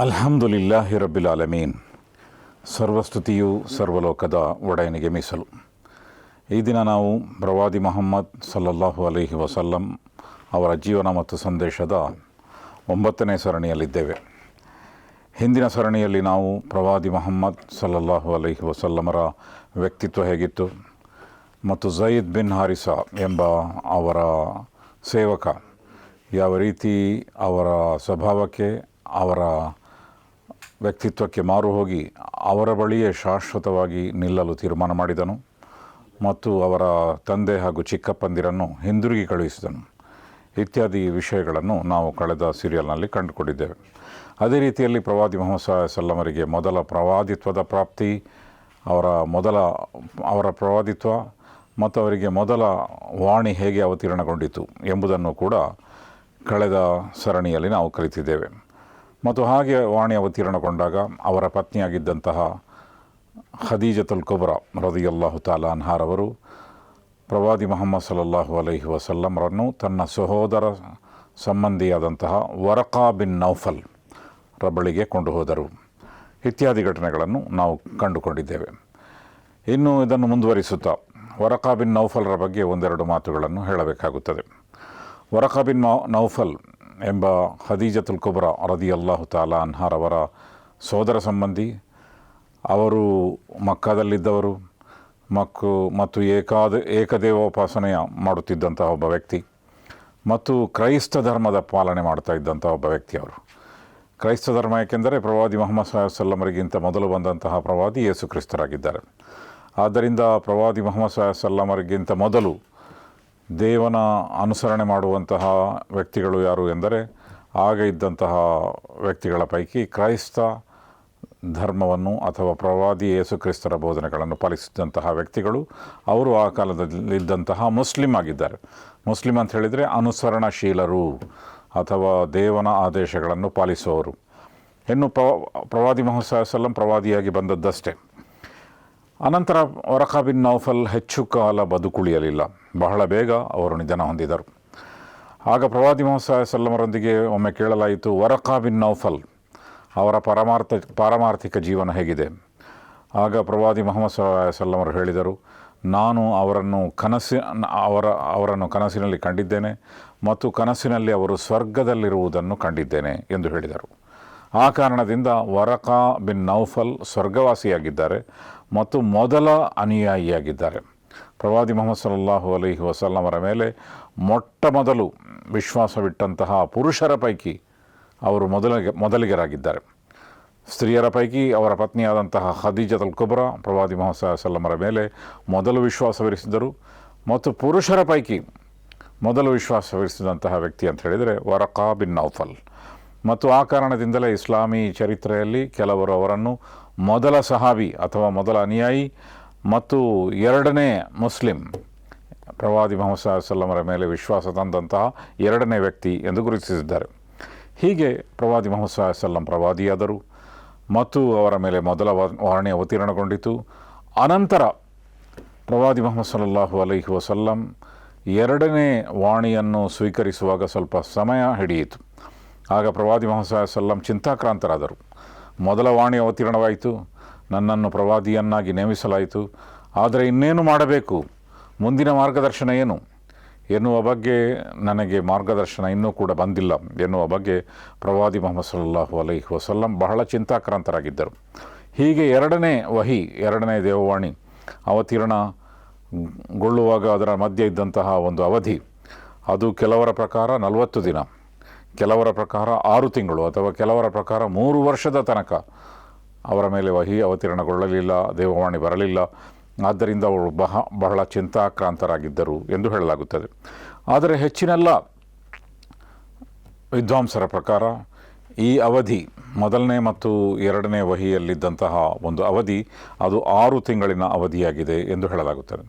ಅಲ್ಹಮ್ದುಲಿಲ್ಲಾಹಿ ರಬ್ಬಿಲ್ ಆಲಮೀನ್. ಸರ್ವಸ್ತುತಿಯು ಸರ್ವಲೋಕದ ಒಡೆಯನಿಗೆ ಮೀಸಲು. ಈ ದಿನ ನಾವು ಪ್ರವಾದಿ ಮೊಹಮ್ಮದ್ ಸಲ್ಲಲ್ಲಾಹು ಅಲೈಹಿ ವಸಲ್ಲಂ ಅವರ ಜೀವನ ಮತ್ತು ಸಂದೇಶದ ಒಂಬತ್ತನೇ ಸರಣಿಯಲ್ಲಿದ್ದೇವೆ. ಹಿಂದಿನ ಸರಣಿಯಲ್ಲಿ ನಾವು ಪ್ರವಾದಿ ಮೊಹಮ್ಮದ್ ಸಲ್ಲಲ್ಲಾಹು ಅಲೈಹಿ ವಸಲ್ಲಮರ ವ್ಯಕ್ತಿತ್ವ ಹೇಗಿತ್ತು ಮತ್ತು ಜಯೀದ್ ಬಿನ್ ಹಾರಿಸ ಎಂಬ ಅವರ ಸೇವಕ ಯಾವ ರೀತಿ ಅವರ ಸ್ವಭಾವಕ್ಕೆ, ಅವರ ವ್ಯಕ್ತಿತ್ವಕ್ಕೆ ಮಾರು ಹೋಗಿ ಅವರ ಬಳಿಯೇ ಶಾಶ್ವತವಾಗಿ ನಿಲ್ಲಲು ತೀರ್ಮಾನ ಮಾಡಿದನು ಮತ್ತು ಅವರ ತಂದೆ ಹಾಗೂ ಚಿಕ್ಕಪ್ಪಂದಿರನ್ನು ಹಿಂದಿರುಗಿ ಕಳುಹಿಸಿದನು. ಇತ್ಯಾದಿ ವಿಷಯಗಳನ್ನು ನಾವು ಕಳೆದ ಸೀರಿಯಲ್ನಲ್ಲಿ ಕಂಡುಕೊಂಡಿದ್ದೇವೆ. ಅದೇ ರೀತಿಯಲ್ಲಿ ಪ್ರವಾದಿ ಮೊಹಮ್ಮದ್ ಸಲ್ಲಮರಿಗೆ ಮೊದಲ ಪ್ರವಾದಿತ್ವದ ಪ್ರಾಪ್ತಿ, ಅವರ ಮೊದಲ, ಅವರ ಪ್ರವಾದಿತ್ವ ಮತ್ತು ಅವರಿಗೆ ಮೊದಲ ವಾಣಿ ಹೇಗೆ ಅವತೀರ್ಣಗೊಂಡಿತು ಎಂಬುದನ್ನು ಕೂಡ ಕಳೆದ ಸರಣಿಯಲ್ಲಿ ನಾವು ಕಲಿತಿದ್ದೇವೆ. ಮತ್ತು ಹಾಗೆ ವಾಣಿ ಅವತೀರ್ಣಗೊಂಡಾಗ ಅವರ ಪತ್ನಿಯಾಗಿದ್ದಂತಹ ಖದೀಜತುಲ್ ಕುಬ್ರ ರದಿಯಲ್ಲಾಹು ಅನ್ಹಾರ್ ಅವರು ಪ್ರವಾದಿ ಮೊಹಮ್ಮದ್ ಸಲ್ಲಲ್ಲಾಹು ಅಲೈಹಿ ವಸಲ್ಲಮರನ್ನು ತನ್ನ ಸಹೋದರ ಸಂಬಂಧಿಯಾದಂತಹ ವರಕಾ ಬಿನ್ ನೌಫಲ್ ರ ಬಳಿಗೆ ಕೊಂಡು ಹೋದರು. ಇತ್ಯಾದಿ ಘಟನೆಗಳನ್ನು ನಾವು ಕಂಡುಕೊಂಡಿದ್ದೇವೆ. ಇನ್ನು ಇದನ್ನು ಮುಂದುವರಿಸುತ್ತಾ ವರಕಾ ಬಿನ್ ನೌಫಲ್ರ ಬಗ್ಗೆ ಒಂದೆರಡು ಮಾತುಗಳನ್ನು ಹೇಳಬೇಕಾಗುತ್ತದೆ. ವರಕಾ ಬಿನ್ ನೌಫಲ್ ಎಂಬ ಹದೀಜತುಲ್ ಕುಬ್ರ ರದಿ ಅಲ್ಲಾಹು ತಾಲ ಅನ್ಹಾರವರ ಸೋದರ ಸಂಬಂಧಿ. ಅವರು ಮಕ್ಕದಲ್ಲಿದ್ದವರು ಮಕ್ಕು ಮತ್ತು ಏಕಾದ ಏಕದೇವೋಪಾಸನೆಯ ಮಾಡುತ್ತಿದ್ದಂತಹ ಒಬ್ಬ ವ್ಯಕ್ತಿ ಮತ್ತು ಕ್ರೈಸ್ತ ಧರ್ಮದ ಪಾಲನೆ ಮಾಡ್ತಾ ಇದ್ದಂಥ ಒಬ್ಬ ವ್ಯಕ್ತಿ ಅವರು. ಕ್ರೈಸ್ತ ಧರ್ಮ ಏಕೆಂದರೆ ಪ್ರವಾದಿ ಮೊಹಮ್ಮದ್ ಸಾಹಸಲ್ಲಮರಿಗಿಂತ ಸಲ್ಲಮರಿಗಿಂತ ಮೊದಲು ಬಂದಂತಹ ಪ್ರವಾದಿ ಯೇಸು ಕ್ರಿಸ್ತರಾಗಿದ್ದಾರೆ. ಆದ್ದರಿಂದ ಪ್ರವಾದಿ ಮೊಹಮ್ಮದ್ ಸಾಹಸಲ್ಲಮರಿಗಿಂತ ಸಲ್ಲಮರಿಗಿಂತ ಮೊದಲು ದೇವನ ಅನುಸರಣೆ ಮಾಡುವಂತಹ ವ್ಯಕ್ತಿಗಳು ಯಾರು ಎಂದರೆ ಆಗ ಇದ್ದಂತಹ ವ್ಯಕ್ತಿಗಳ ಪೈಕಿ ಕ್ರೈಸ್ತ ಧರ್ಮವನ್ನು ಅಥವಾ ಪ್ರವಾದಿ ಯೇಸುಕ್ರಿಸ್ತರ ಬೋಧನೆಗಳನ್ನು ಪಾಲಿಸಿದಂತಹ ವ್ಯಕ್ತಿಗಳು ಅವರು ಆ ಕಾಲದಲ್ಲಿ ಇದ್ದಂತಹ ಮುಸ್ಲಿಂ ಆಗಿದ್ದಾರೆ. ಮುಸ್ಲಿಂ ಅಂತ ಹೇಳಿದರೆ ಅನುಸರಣಶೀಲರು ಅಥವಾ ದೇವನ ಆದೇಶಗಳನ್ನು ಪಾಲಿಸುವವರು. ಇನ್ನು ಪ್ರವ, ಪ್ರವಾದಿ ಮೊಹಮ್ಮದ್ ಸಲ್ಲಂ ಪ್ರವಾದಿಯಾಗಿ ಬಂದದ್ದಷ್ಟೇ. ಅನಂತರ ವರಖಾ ಬಿನ್ ನೌಫಲ್ ಹೆಚ್ಚು ಕಾಲ ಬದುಕುಳಿಯಲಿಲ್ಲ. ಬಹಳ ಬೇಗ ಅವರು ನಿಧನ ಹೊಂದಿದರು. ಆಗ ಪ್ರವಾದಿ ಮೊಹಮ್ಮದ್ ಸಲ್ಲಮರೊಂದಿಗೆ ಒಮ್ಮೆ ಕೇಳಲಾಯಿತು ವರಖಾ ಬಿನ್ ನೌಫಲ್ ಅವರ ಪರಮಾರ್ಥ, ಪಾರಮಾರ್ಥಿಕ ಜೀವನ ಹೇಗಿದೆ? ಆಗ ಪ್ರವಾದಿ ಮೊಹಮ್ಮದ್ ಸಲ್ಲಮರು ಹೇಳಿದರು, ನಾನು ಅವರನ್ನು ಕನಸಿ, ಅವರ, ಅವರನ್ನು ಕನಸಿನಲ್ಲಿ ಕಂಡಿದ್ದೇನೆ ಮತ್ತು ಕನಸಿನಲ್ಲಿ ಅವರು ಸ್ವರ್ಗದಲ್ಲಿರುವುದನ್ನು ಕಂಡಿದ್ದೇನೆ ಎಂದು ಹೇಳಿದರು. ಆ ಕಾರಣದಿಂದ ವರಕಾ ಬಿನ್ ನೌಫಲ್ ಸ್ವರ್ಗವಾಸಿಯಾಗಿದ್ದಾರೆ. ಮತ್ತು ಮೊದಲ ಅನುಯಾಯಿಯಾಗಿದ್ದಾರೆ. ಪ್ರವಾದಿ ಮೊಹಮ್ಮದ್ ಸಲ್ಲಾಹು ಅಲೈಹಿ ವಸಲ್ಲಮರ ಮೇಲೆ ಮೊಟ್ಟ ಮೊದಲು ವಿಶ್ವಾಸವಿಟ್ಟಂತಹ ಪುರುಷರ ಪೈಕಿ ಅವರು ಮೊದಲಿಗೆ, ಮೊದಲಿಗರಾಗಿದ್ದಾರೆ. ಸ್ತ್ರೀಯರ ಪೈಕಿ ಅವರ ಪತ್ನಿಯಾದಂತಹ ಖದೀಜತಲ್ ಕುಬ್ರ ಪ್ರವಾದಿ ಮೊಹಮ್ಮದ್ ಸಲ್ಲಮರ ಮೇಲೆ ಮೊದಲು ವಿಶ್ವಾಸವಿರಿಸಿದರು ಮತ್ತು ಪುರುಷರ ಪೈಕಿ ಮೊದಲು ವಿಶ್ವಾಸವಿರಿಸಿದಂತಹ ವ್ಯಕ್ತಿ ಅಂತ ಹೇಳಿದರೆ ವರಕಾ ಬಿನ್ ನೌಫಲ್. ಮತ್ತು ಆ ಕಾರಣದಿಂದಲೇ ಇಸ್ಲಾಮಿ ಚರಿತ್ರೆಯಲ್ಲಿ ಕೆಲವರು ಅವರನ್ನು ಮೊದಲ ಸಹಾಬಿ ಅಥವಾ ಮೊದಲ ಅನುಯಾಯಿ ಮತ್ತು ಎರಡನೇ ಮುಸ್ಲಿಂ ಪ್ರವಾದಿ ಮೊಹಮ್ಮದ್ ಸಲ್ಲಮರ ಮೇಲೆ ವಿಶ್ವಾಸ ತಂದಂತಹ ಎರಡನೇ ವ್ಯಕ್ತಿ ಎಂದು ಗುರುತಿಸಿದ್ದಾರೆ. ಹೀಗೆ ಪ್ರವಾದಿ ಮೊಹಮ್ಮದ್ ಸಲ್ಲಂ ಪ್ರವಾದಿಯಾದರು ಮತ್ತು ಅವರ ಮೇಲೆ ಮೊದಲ ವಾರಣೆ ಅವತೀರ್ಣಗೊಂಡಿತು. ಅನಂತರ ಪ್ರವಾದಿ ಮೊಹಮ್ಮದ್ ಸಲ್ಲಾಹು ಅಲೈಹಿ ವಸಲ್ಲಂ ಎರಡನೇ ವಾಣಿಯನ್ನು ಸ್ವೀಕರಿಸುವಾಗ ಸ್ವಲ್ಪ ಸಮಯ ಹಿಡಿಯಿತು. ಆಗ ಪ್ರವಾದಿ ಮೊಹಮ್ಮದ್ ಸಲ್ಲಂ ಚಿಂತಾಕ್ರಾಂತರಾದರು. ಮೊದಲ ವಾಣಿ ಅವತೀರ್ಣವಾಯಿತು. ನನ್ನನ್ನು ಪ್ರವಾದಿಯನ್ನಾಗಿ ನೇಮಿಸಲಾಯಿತು. ಆದರೆ ಇನ್ನೇನು ಮಾಡಬೇಕು? ಮುಂದಿನ ಮಾರ್ಗದರ್ಶನ ಏನು? ಎನ್ನುವ ಬಗ್ಗೆ ನನಗೆ ಮಾರ್ಗದರ್ಶನ ಇನ್ನೂ ಕೂಡ ಬಂದಿಲ್ಲ. ಎನ್ನುವ ಬಗ್ಗೆ ಪ್ರವಾದಿ ಮೊಹಮ್ಮದ್ ಸಲ್ಲಾಹು ಅಲೈಹಿ ವಸಲ್ಲಂ ಬಹಳ ಚಿಂತಾಕ್ರಾಂತರಾಗಿದ್ದರು. ಹೀಗೆ ಎರಡನೇ ವಹಿ, ಎರಡನೇ ದೇವವಾಣಿ ಅವತೀರ್ಣಗೊಳ್ಳುವಾಗ ಅದರ ಮಧ್ಯೆ ಇದ್ದಂತಹ ಒಂದು ಅವಧಿ. ಅದು ಕೆಲವರ ಪ್ರಕಾರ ನಲವತ್ತು ದಿನ. ಕೆಲವರ ಪ್ರಕಾರ ಆರು ತಿಂಗಳು ಅಥವಾ ಕೆಲವರ ಪ್ರಕಾರ ಮೂರು ವರ್ಷದ ತನಕ ಅವರ ಮೇಲೆ ವಹಿ ಅವತೀರ್ಣಗೊಳ್ಳಲಿಲ್ಲ, ದೇವವಾಣಿ ಬರಲಿಲ್ಲ. ಆದ್ದರಿಂದ ಅವರು ಬಹ, ಬಹಳ ಚಿಂತಾಕ್ರಾಂತರಾಗಿದ್ದರು ಎಂದು ಹೇಳಲಾಗುತ್ತದೆ. ಆದರೆ ಹೆಚ್ಚಿನೆಲ್ಲ, ವಿದ್ವಾಂಸರ ಪ್ರಕಾರ ಈ ಅವಧಿ ಮೊದಲನೇ ಮತ್ತು ಎರಡನೇ ವಹಿಯಲ್ಲಿದ್ದಂತಹ ಒಂದು ಅವಧಿ ಅದು ಆರು ತಿಂಗಳಿನ ಅವಧಿಯಾಗಿದೆ ಎಂದು ಹೇಳಲಾಗುತ್ತದೆ.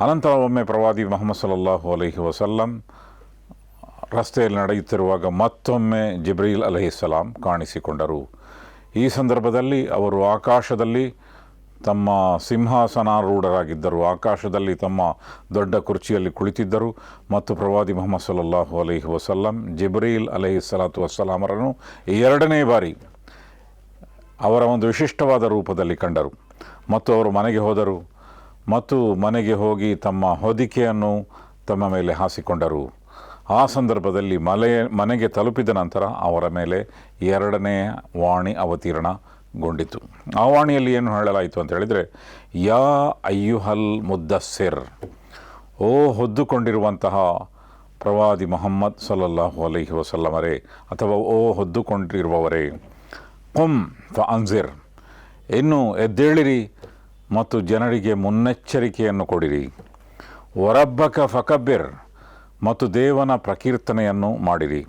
ಅನಂತರ ಒಮ್ಮೆ ಪ್ರವಾದಿ ಮೊಹಮ್ಮದ್ ಸಲಹು ಅಲೈಹಿ ವಸಲ್ಲಂ ರಸ್ತೆಯಲ್ಲಿ ನಡೆಯುತ್ತಿರುವಾಗ ಮತ್ತೊಮ್ಮೆ ಜಿಬ್ರೀಲ್ ಅಲಹಿಸ್ಸಲಾಂ ಕಾಣಿಸಿಕೊಂಡರು. ಈ ಸಂದರ್ಭದಲ್ಲಿ ಅವರು ಆಕಾಶದಲ್ಲಿ ತಮ್ಮ ಸಿಂಹಾಸನಾರೂಢರಾಗಿದ್ದರು. ಆಕಾಶದಲ್ಲಿ ತಮ್ಮ ದೊಡ್ಡ ಕುರ್ಚಿಯಲ್ಲಿ ಕುಳಿತಿದ್ದರು ಮತ್ತು ಪ್ರವಾದಿ ಮೊಹಮ್ಮದ್ ಸಲ್ಲಲ್ಲಾಹು ಅಲೈಹಿ ವಸಲ್ಲಂ ಜಿಬ್ರೀಲ್ ಅಲಹಿ ಸಲಾತು ವಸ್ಸಲಾಮರನ್ನು ಎರಡನೇ ಬಾರಿ ಅವರ ಒಂದು ವಿಶಿಷ್ಟವಾದ ರೂಪದಲ್ಲಿ ಕಂಡರು. ಮತ್ತು ಅವರು ಮನೆಗೆ ಹೋದರು ಮತ್ತು ಮನೆಗೆ ಹೋಗಿ ತಮ್ಮ ಹೊದಿಕೆಯನ್ನು ತಮ್ಮ ಮೇಲೆ ಹಾಸಿಕೊಂಡರು. ಆ ಸಂದರ್ಭದಲ್ಲಿ ಮಲೆ ಮನೆಗೆ ತಲುಪಿದ ನಂತರ ಅವರ ಮೇಲೆ ಎರಡನೇ ವಾಣಿ ಅವತೀರ್ಣಗೊಂಡಿತು ಆ ವಾಣಿಯಲ್ಲಿ ಏನು ಹೇಳಲಾಯಿತು ಅಂತ ಹೇಳಿದರೆ, ಯಾ ಅಯ್ಯುಹಲ್ ಮುದ್ದಸ್ಸಿರ್, ಓ ಹೊದ್ದುಕೊಂಡಿರುವಂತಹ ಪ್ರವಾದಿ ಮೊಹಮ್ಮದ್ ಸಲ್ಲಲ್ಲಾಹು ಅಲೈಹಿ ವಸಲ್ಲಮರೇ, ಅಥವಾ ಓ ಹೊದ್ದುಕೊಂಡಿರುವವರೇ, ಕುಂ ಫ ಅನ್ಸಿರ್ ಇನ್ನು ಎದ್ದೇಳಿರಿ ಮತ್ತು ಜನರಿಗೆ ಮುನ್ನೆಚ್ಚರಿಕೆಯನ್ನು ಕೊಡಿರಿ. ವರಬ್ಬಕ ಫಕಬ್ಬಿರ್ ಮತ್ತು ದೇವನ ಪ್ರಕೀರ್ತನೆಯನ್ನು ಮಾಡಿರಿ.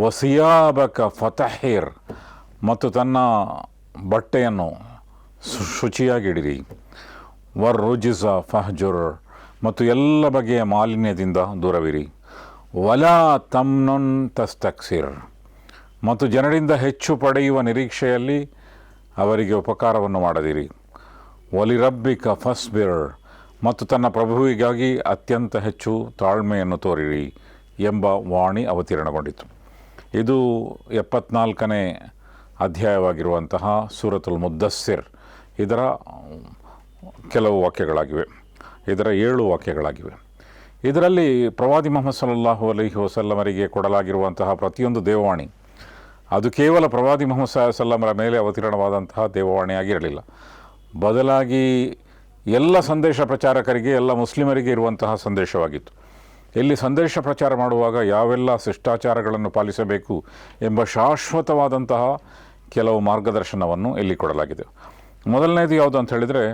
ವಸಿಯಾಬಕ ಫತಹೇರ್ ಮತ್ತು ತನ್ನ ಬಟ್ಟೆಯನ್ನು ಶುಚಿಯಾಗಿಡಿರಿ. ವರ್ ರುಜಿಸ ಫಹಜುರ್ ಮತ್ತು ಎಲ್ಲ ಬಗೆಯ ಮಾಲಿನ್ಯದಿಂದ ದೂರವಿರಿ. ವಲಾ ತಮ್ನೊನ್ ತಸ್ತಕ್ಸಿರ್ ಮತ್ತು ಜನರಿಂದ ಹೆಚ್ಚು ಪಡೆಯುವ ನಿರೀಕ್ಷೆಯಲ್ಲಿ ಅವರಿಗೆ ಉಪಕಾರವನ್ನು ಮಾಡದಿರಿ. ಒಲಿರಬ್ಬಿಕ ಫಸ್ಬಿರ್ ಮತ್ತು ತನ್ನ ಪ್ರಭುವಿಗಾಗಿ ಅತ್ಯಂತ ಹೆಚ್ಚು ತಾಳ್ಮೆಯನ್ನು ತೋರಿರಿ ಎಂಬ ವಾಣಿ ಅವತೀರ್ಣಗೊಂಡಿತು. ಇದು ಎಪ್ಪತ್ನಾಲ್ಕನೇ ಅಧ್ಯಾಯವಾಗಿರುವಂತಹ ಸೂರತುಲ್ ಮುದ್ದಸ್ಸಿರ್. ಇದರ ಕೆಲವು ವಾಕ್ಯಗಳಾಗಿವೆ. ಇದರ ಏಳು ವಾಕ್ಯಗಳಾಗಿವೆ. ಇದರಲ್ಲಿ ಪ್ರವಾದಿ ಮೊಹಮ್ಮದ್ ಸಲ್ಲಲ್ಲಾಹು ಅಲೈಹಿ ವಸಲ್ಲಮರಿಗೆ ಕೊಡಲಾಗಿರುವಂತಹ ಪ್ರತಿಯೊಂದು ದೇವವಾಣಿ, ಅದು ಕೇವಲ ಪ್ರವಾದಿ ಮೊಹಮ್ಮದ್ ಸಲ್ಲಮರ ಮೇಲೆ ಅವತೀರ್ಣವಾದಂತಹ ದೇವವಾಣಿಯಾಗಿರಲಿಲ್ಲ. ಬದಲಾಗಿ ಎಲ್ಲ ಸಂದೇಶ ಪ್ರಚಾರಕರಿಗೆ, ಎಲ್ಲ ಮುಸ್ಲಿಮರಿಗೆ ಇರುವಂತಹ ಸಂದೇಶವಾಗಿತ್ತು. ಇಲ್ಲಿ ಸಂದೇಶ ಪ್ರಚಾರ ಮಾಡುವಾಗ ಯಾವೆಲ್ಲ ಶಿಷ್ಟಾಚಾರಗಳನ್ನು ಪಾಲಿಸಬೇಕು ಎಂಬ ಶಾಶ್ವತವಾದಂತಹ ಕೆಲವು ಮಾರ್ಗದರ್ಶನವನ್ನು ಇಲ್ಲಿ ಕೊಡಲಾಗಿದೆ. ಮೊದಲನೇದು ಯಾವುದು ಅಂತ ಹೇಳಿದರೆ,